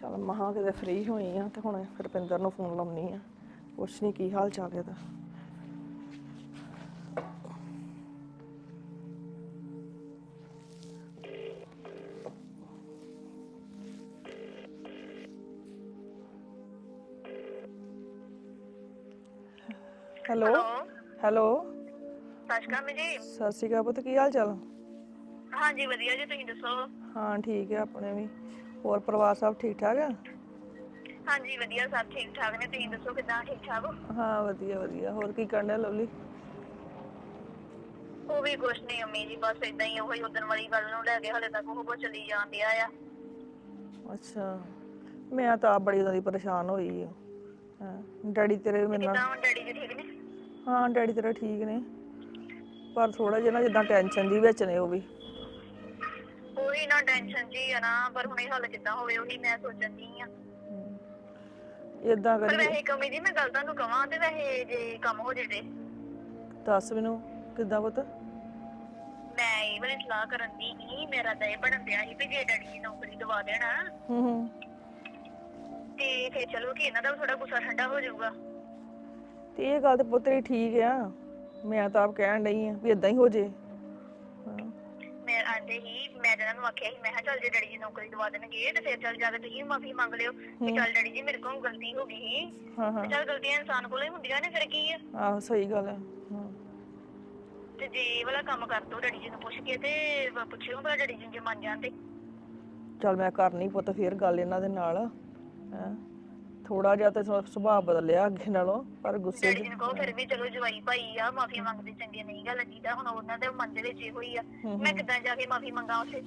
ਚਲ ਮਹਾ ਕਿਤੇ ਫ੍ਰੀ ਹੋਈ ਆ ਤੇ ਹੁਣ ਰੁਪਿੰਦਰ ਨੂੰ ਫੋਨ ਲਾਉਣੀ ਆ। ਪੁੱਛ ਨਹੀਂ ਕੀ ਹਾਲ ਚਾਲ ਇਹਦਾ। Hello hello. ਸਸ਼ਕਾ ਜੀ। ਸਤਿ ਸ਼੍ਰੀ ਅਕਾਲ ਪੁੱਤ ਕੀ ਹਾਲ ਚਾਲ? ਹਾਂਜੀ ਵਧੀਆ ਜੀ ਤੁਸੀਂ ਦੱਸੋ? ਹਾਂ ਠੀਕ ਹੈ ਆਪਣੇ ਵੀ। ਹੋਰ ਪਰਿਵਾਰ ਸਭ ਠੀਕ ਠਾਕ ਆ? ਹਾਂਜੀ ਵਧੀਆ ਸਭ ਠੀਕ ਠਾਕ ਨੇ। ਤੁਸੀਂ ਦੱਸੋ ਕਿਦਾਂ? ਠੀਕ ਠਾਕ ਹੋ? ਹਾਂ ਵਧੀਆ ਵਧੀਆ। ਹੋਰ ਕੀ ਕਰਨ ਡਿਆ ਲਵਲੀ? ਉਹ ਵੀ ਕੁਛ ਨਹੀਂ ਅੰਮੀ ਜੀ ਬਸ ਇਦਾਂ ਹੀ ਉਹੀ ਉਦਣ ਵਾਲੀ ਗੱਲ ਨੂੰ ਲੈ ਕੇ ਹਲੇ ਤੱਕ ਉਹ ਚੱਲੀ ਜਾਂਦੀ ਆ। ਅੱਛਾ। ਮੈਂ ਤਾਂ ਆਪ ਬੜੀ ਜ਼ਿਆਦਾ ਪਰੇਸ਼ਾਨ ਹੋਈ ਆ। ਹਾਂ ਡੈਡੀ ਤੇਰੇ ਮੇਰੇ ਨਾਲ ਕਿਦਾਂ ਡੈਡੀ ਜੀ ਠੀਕ ਨੇ? ਹਾਂ ਡੈਡੀ ਤੇਰਾ ਠੀਕ ਨੇ। ਪਰ ਥੋੜਾ ਜਿਹਾ ਨਾ ਜਿੱਦਾਂ ਟੈਨਸ਼ਨ ਦੀ ਵਿੱਚ ਨੇ ਉਹ ਵੀ। ਟੈਨਸ਼ਨ ਜੀ ਆ ਨਾ ਪਰ ਹੁਣ ਇਹ ਹੱਲ ਕਿੱਦਾਂ ਹੋਵੇ ਉਹੀ ਮੈਂ ਸੋਚਣ ਦੀ ਆ। ਇਦਾਂ ਪਰ ਕਰੀਏ। ਵੈਸੇ ਕਮੀ ਜੀ ਮੈਂ ਗੱਲ ਤੁਹਾਨੂੰ ਕਵਾਂ ਤੇ ਵੈਸੇ ਜੇ ਕੰਮ ਹੋ ਜੇ ਤੇ। ਦੱਸ ਮੈਨੂੰ ਕਿੱਦਾਂ ਪੁੱਤ? ਮੈਂ ਇਹ ਵਾਲੀ ਸਲਾਹ ਕਰਨ ਦੀ ਨਹੀਂ ਮੇਰਾ ਤਾਂ ਇਹ ਬਣਨ ਦਿਆ ਸੀ ਵੀ ਜੇ ਡੈਡੀ ਜੀ ਨੌਕਰੀ ਦਵਾ ਦੇਣਾ ਹੂੰ ਹੂੰ। ਤੇ ਫੇਰ ਚਲੋ ਕਿ ਇਹਨਾਂ ਦਾ ਥੋੜਾ ਗੁੱਸਾ ਠੰਡਾ ਹੋ ਜਾਊਗਾ। ਤੇ ਇਹ ਗੱਲ ਤੇ ਪੁੱਤ ਤੇਰੀ ਠੀਕ ਆ ਮੈਂ ਤਾਂ ਆਪ ਕਹਿਣ ਡਈ ਆ ਵੀ ਇਦਾਂ ਹੀ ਹੋ ਜੇ। ਮੈਂ ਆਂਦੇ ਹੀ ਮੈਂ ਤਾਂ ਇਹਨਾਂ ਨੂੰ ਆਖਿਆ ਸੀ ਮੈਂ ਕਿਹਾ ਚੱਲ ਜੇ ਡੈਡੀ ਜੀ ਨੌਕਰੀ ਦਵਾ ਦੇਣਗੇ ਤੇ ਫਿਰ ਚੱਲ ਜਾ ਕੇ ਤੁਸੀਂ ਮਾਫੀ ਮੰਗ ਲਿਓ ਕਿ ਚੱਲ ਡੈਡੀ ਜੀ ਮੇਰੇ ਕੋਲ ਗਲਤੀ ਹੋ ਗਈ ਸੀ। ਹਾਂ ਹਾਂ। ਤੇ ਚੱਲ ਗਲਤੀਆਂ ਇਨਸਾਨ ਕੋਲੋਂ ਹੀ ਹੁੰਦੀਆਂ ਨੇ ਫਿਰ ਕੀ ਆ? ਆਹੋ ਸਹੀ ਗੱਲ ਹੈ ਹਾਂ। ਤੇ ਜੇ ਇਹ ਵਾਲਾ ਕੰਮ ਕਰ ਦੋ ਡੈਡੀ ਜੀ ਨੂੰ ਪੁੱਛ ਕੇ ਤੇ ਬ- ਪੁੱਛਿਓ ਭਲਾ ਡੈਡੀ ਜੀ ਜੇ ਮੰਨ ਜਾਣ ਤੇ। ਚੱਲ ਮੈਂ ਕਰਨੀ ਪੁੱਤ ਫੇਰ ਗੱਲ ਇਹਨਾਂ ਦੇ ਨਾਲ ਹੈ। ਥੋੜਾ ਜਿਹਾ ਤੇ ਸੁ- ਸੁਭਾਅ ਬਦਲਿਆ ਅੱਗੇ ਨਾਲੋਂ ਪਰ ਗੁੱਸੇ ਡੈਡੀ ਨੂੰ ਕਹੋ ਫਿਰ ਵੀ ਚਲੋ ਜਵਾਈ ਭਾਈ ਆ ਮਾਫੀ ਮੰਗਦੇ ਚੰਗੇ ਨਹੀਂ ਗੱਲ ਜੀਦਾ ਹੁਣ ਉਹਨਾਂ ਦੇ ਮਨ ਦੇ ਵਿੱਚ ਇਹੋ ਹੀ ਆ। ਮੈਂ ਕਿੱਦਾਂ ਜਾ ਕੇ ਮਾਫੀ ਮੰਗਾ ਉਸੇ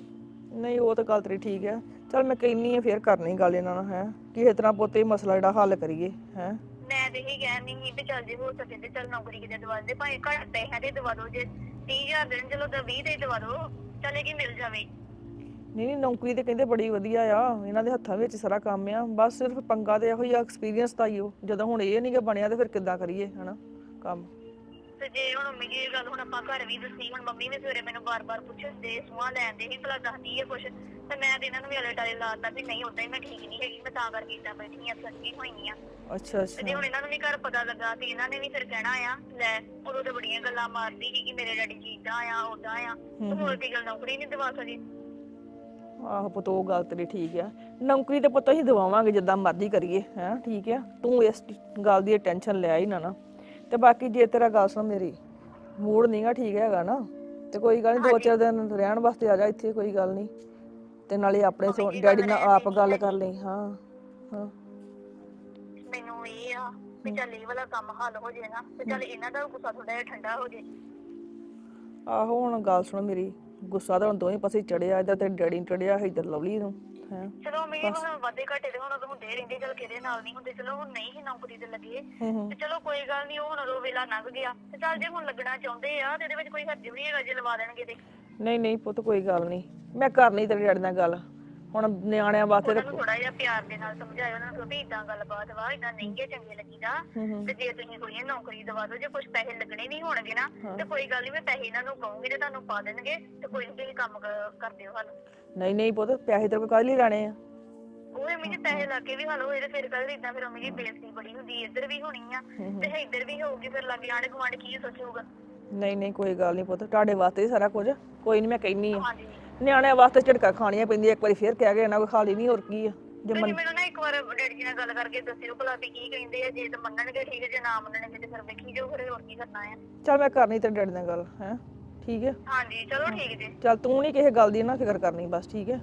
ਨਹੀਂ ਉਹ ਤਾਂ ਗੱਲ ਤੇਰੀ ਠੀਕ ਹੈ ਚੱਲ ਮੈਂ ਕਹਿੰਨੀ ਆ ਫੇਰ ਕਰਨੀ ਗੱਲ ਇਹਨਾਂ ਨਾਲ ਹੈ। ਕਿਸੇ ਤਰ੍ਹਾਂ ਪੁੱਤ ਇਹ ਮਸਲਾ ਜਿਹੜਾ ਹੱਲ ਕਰੀਏ ਹੈ। ਮੈਂ ਤੇ ਇਹੀ ਕਹਿਣ ਨਹੀਂ ਵੀ ਚੱਲ ਜੇ ਹੋ ਸਕੇ ਤੇ ਚੱਲ ਨੌਕਰੀ ਕਿਤੇ ਦਵਾ ਦੇ ਭਾਵੇਂ ਘੱਟ ਪੈਸਿਆਂ ਦੇ ਦਵਾ ਦਿਓ ਜੇ। 30000 ਦੇਣ ਚਲੋ ਤਾਂ 20 ਦੇ ਦਵਾ ਦਿਓ ਚੱਲੇ ਕੀ ਮਿਲ ਜਾਵੇ। ਨਹੀਂ ਨਹੀਂ ਨੌਕਰੀ ਤੇ ਕਹਿੰਦੇ ਬੜੀ ਵਧੀਆ ਆ ਇਹਨਾਂ ਦੇ ਹੱਥਾਂ ਵਿੱਚ ਸਾਰਾ ਕੰਮ ਆ ਬਸ ਸਿਰਫ ਪੰਗਾ ਤੇ ਇਹੋ ਹੀ ਐਕਸਪੀਰੀਅੰਸ ਤਾਂ ਹੀ ਉਹ ਜਦੋਂ ਹੁਣ ਇਹ ਨਹੀਂ ਗਾ ਬਣਿਆ ਤੇ ਫਿਰ ਕਿੱਦਾਂ ਕਰੀਏ ਹਨਾ ਕੰਮ। ਤੇ ਜੇ ਹੁਣ ਮੰਮੀ ਜੀ ਇਹ ਗੱਲ ਹੁਣ ਆਪਾਂ ਘਰ ਵੀ ਦੱਸੀ ਹੁਣ ਮੰਮੀ ਵੀ ਸਵੇਰੇ ਮੈਨੂੰ ਬਾਰ-ਬਾਰ ਪੁੱਛਦੇ ਸੁਆ ਲੈਂਦੇ ਸੀ ਭਲਾ ਦੱਸਦੀ ਹੈ ਕੁਛ ਤੇ ਮੈਂ ਤੇ ਇਹਨਾਂ ਨੂੰ ਵੀ ਅਲੇ ਟਾਲੇ ਲਾਤਾ ਵੀ ਨਹੀਂ ਉਦਾਂ ਹੀ ਮੈਂ ਠੀਕ ਨਹੀਂ ਹੈਗੀ ਮੈਂ ਤਾਂ ਕਰਕੇ ਇਦਾਂ ਬੈਠੀ ਆ ਸੱਚੀ ਹੋਈ ਆ। ਅੱਛਾ ਤੇ ਅੱਛਾ ਜੇ ਹੁਣ ਇਹਨਾਂ ਨੂੰ ਵੀ ਘਰ ਪਤਾ ਲੱਗਾ ਤੇ ਇਹਨਾਂ ਨੇ ਵੀ ਫਿਰ ਕਹਿਣਾ ਆ ਲੈ ਉਦੋਂ ਤੇ ਬੜੀਆਂ ਗੱਲਾਂ ਮਾਰਦੀ ਸੀ ਕਿ ਮੇਰੇ ਡੈਡੀ ਜੀ ਇਦਾਂ ਆ ਉਦਾਂ ਆ ਤੇ ਹੋਰ ਕੀ ਗੱਲ ਨੌਕਰੀ ਨਹੀਂ ਦਵਾ ਸਕੀ। ਆਹੋ ਪੁੱਤ ਉਹ ਗੱਲ ਤੇਰੀ ਠੀਕ ਆ। ਨੌਕਰੀ ਤੇ ਪੁੱਤ ਅਸੀਂ ਦਵਾਵਾਂਗੇ ਜਿੱਦਾਂ ਮਰਜ਼ੀ ਕਰੀਏ ਹੈ ਠੀਕ ਆ? ਤੂੰ ਇਸ ਗੱਲ ਦੀ ਟੈਨਸ਼ਨ ਲੈ ਹੀ ਨਾ ਨਾ। ਤੇ ਬਾਕੀ ਜੇ ਤੇਰਾ ਗੱਲ ਸੁਣ ਮੇਰੀ ਮੂਡ ਨਹੀਂਗਾ ਠੀਕ ਹੈਗਾ ਨਾ। ਤੇ ਕੋਈ ਗੱਲ ਨਹੀਂ ਦੋ ਚਾਰ ਦਿਨ ਰਹਿਣ ਵਾਸਤੇ ਆ ਜਾ ਇੱਥੇ ਕੋਈ ਗੱਲ ਨਹੀਂ ਤੇ ਨਾਲੇ ਆਪਣੇ ਡੈਡੀ ਨਾਲ ਆਪ ਗੱਲ ਕਰ ਲਈ ਹਾਂ ਹਾਂ। ਮੈਨੂੰ ਇਹ ਆ ਵੀ ਚੱਲ ਇਹ ਵਾਲਾ ਕੰਮ ਹੱਲ ਹੋ ਜੇ ਨਾ ਤੇ ਚੱਲ ਇਹਨਾਂ ਦਾ ਗੁੱਸਾ ਥੋੜਾ ਜਿਹਾ ਠੰਡਾ ਹੋ ਜੇ। ਆਹੋ ਹੁਣ ਗੱਲ ਸੁਣ ਮੇਰੀ ਗੁੱਸਾ ਤਾਂ ਹੁਣ ਦੋਵੇਂ ਪਾਸੇ ਚੜਿਆ ਇੱਧਰ ਤੇ ਡੈਡੀ ਨੂੰ ਚੜਿਆ ਇੱਧਰ ਲਵਲੀ ਨੂੰ ਹੈ। ਚਲੋ ਮੇਰੇ ਹੁਣ ਵਾਦੇ ਘਾਟੇ ਦੇ ਹੁਣ ਉਦੋਂ ਹੁੰਦੇ ਰਹਿੰਦੇ ਚਲ ਕਿਹਦੇ ਨਾਲ ਨਹੀਂ ਹੁੰਦੇ ਚਲੋ ਹੁਣ ਨਹੀਂ ਹੀ ਨੌਕਰੀ ਤੇ ਲੱਗੇ। ਤੇ ਚਲੋ ਕੋਈ ਗੱਲ ਨਹੀਂ ਉਹ ਹੁਣ ਉਹ ਵੇਲਾ ਲੰਘ ਗਿਆ। ਤੇ ਚੱਲ ਜੇ ਹੁਣ ਲੱਗਣਾ ਚਾਹੁੰਦੇ ਆ ਤੇ ਇਹਦੇ ਵਿੱਚ ਕੋਈ ਹਰਜ ਵੀ ਨਹੀਂ ਹੈਗਾ ਜੇ ਲਵਾ ਦੇਣਗੇ ਤੇ। ਨਹੀਂ ਨਹੀਂ ਪੁੱਤ ਕੋਈ ਗੱਲ ਨਹੀਂ। ਮੈਂ ਕਰਨੀ ਤੇਰੇ ਡੈਡੀ ਨਾਲ ਗੱਲ। ਹੁਣ ਨਿਆਣਿਆਂ ਵਾਸਤੇ ਉਹਨਾਂ ਨੂੰ ਥੋੜਾ ਜਿਹਾ ਪਿਆਰ ਦੇ ਨਾਲ ਸਮਝਾਇਓ ਉਹਨਾਂ ਨੂੰ ਵੀ ਇਦਾਂ ਗੱਲਬਾਤ ਵਾ ਇਦਾਂ ਨਹੀਂ ਗੇ ਚੰਗੇ ਲੱਗੀਦਾ ਤੇ ਜੇ ਤੁਸੀਂ ਕੋਈ ਇਹ ਨੌਕਰੀ ਦਵਾ ਦਿਓ ਜੇ ਕੁਝ ਪੈਸੇ ਲੱਗਣੇ ਨਹੀਂ ਹੋਣਗੇ ਨਾ ਤੇ ਕੋਈ ਗੱਲ ਨਹੀਂ ਮੈਂ ਪੈਸੇ ਇਹਨਾਂ ਨੂੰ ਕਹੂੰਗੀ ਤੇ ਤੁਹਾਨੂੰ ਪਾ ਦੇਣਗੇ ਤੇ ਕੋਈ ਨਹੀਂ ਕੰਮ ਕ- ਕਰ ਦਿਓ ਹੱਲ ਨਹੀਂ ਨਹੀਂ ਪੁੱਤ ਪੈਸੇ ਤੇਰੇ ਕੋਲ ਕਾਹਦੇ ਲਈ ਲੈਣੇ ਆ। ਉਹ ਐਵੇਂ ਜੇ ਪੈਸੇ ਲਾ ਕੇ ਵੀ ਹੱਲ ਹੋਏ ਤੇ ਫਿਰ ਕੱਲ ਇਦਾਂ ਫਿਰ ਮੇਰੀ ਬੇਇੱਜ਼ਤੀ ਬੜੀ ਹੁੰਦੀ ਹੈ ਇੱਧਰ ਵੀ ਹੋਣੀ ਆ ਤੇ ਇੱਧਰ ਵੀ ਹੋਊਗੀ ਫਿਰ ਲੱਗੇ ਆਂਢ ਗੁਆਂਢ ਕੀ ਸੋਚੂਗਾ। ਨਹੀਂ ਨਹੀਂ ਕੋਈ ਗੱਲ ਨਹੀਂ ਪੁੱਤ ਤੁਹਾਡੇ ਵਾਸਤੇ ਹੀ ਸਾਰਾ ਕੁਝ ਕੋਈ ਨਹੀਂ ਮੈਂ ਕਹਿਨੀ ਆ। ਹਾਂਜੀ। ਨਿਆਣਿਆਂ ਵਾਸਤੇ ਝਟਕਾ ਖਾਣੀਆਂ ਪੈਂਦੀਆਂ ਇੱਕ ਵਾਰੀ ਫੇਰ ਕਹਿ ਗਏ ਨਾ ਕੋਈ ਖਾਲੀ ਨਹੀਂ ਹੋਰ ਕੀ ਆ? ਜੇ ਮੈਨੂੰ ਨਾ ਇੱਕ ਵਾਰ ਡੈਡੀ ਜੀ ਨਾਲ ਗੱਲ ਕਰਕੇ ਦੱਸਿਓ ਭਲਾ ਵੀ ਕੀ ਕਹਿੰਦੇ ਆ ਜੇ ਤਾਂ ਮੰਨਣਗੇ ਠੀਕ ਹੈ ਜੇ ਨਾ ਮੰਨਣਗੇ ਤੇ ਫਿਰ ਵੇਖੀ ਜਾਓ ਫਿਰ ਹੋਰ ਕੀ ਕਰਨਾ ਆ। ਚੱਲ ਮੈਂ ਕਰਨੀ ਤੇਰੇ ਡੈਡੀ ਨਾਲ ਗੱਲ ਹੈ? ਠੀਕ ਹੈ ਹਾਂਜੀ ਚਲੋ ਠੀਕ ਜੀ। ਚੱਲ ਤੂੰ ਨਹੀਂ ਕਿਸੇ ਗੱਲ ਦੀ ਨਾ ਫਿਕਰ ਕਰਨੀ ਬਸ ਠੀਕ ਹੈ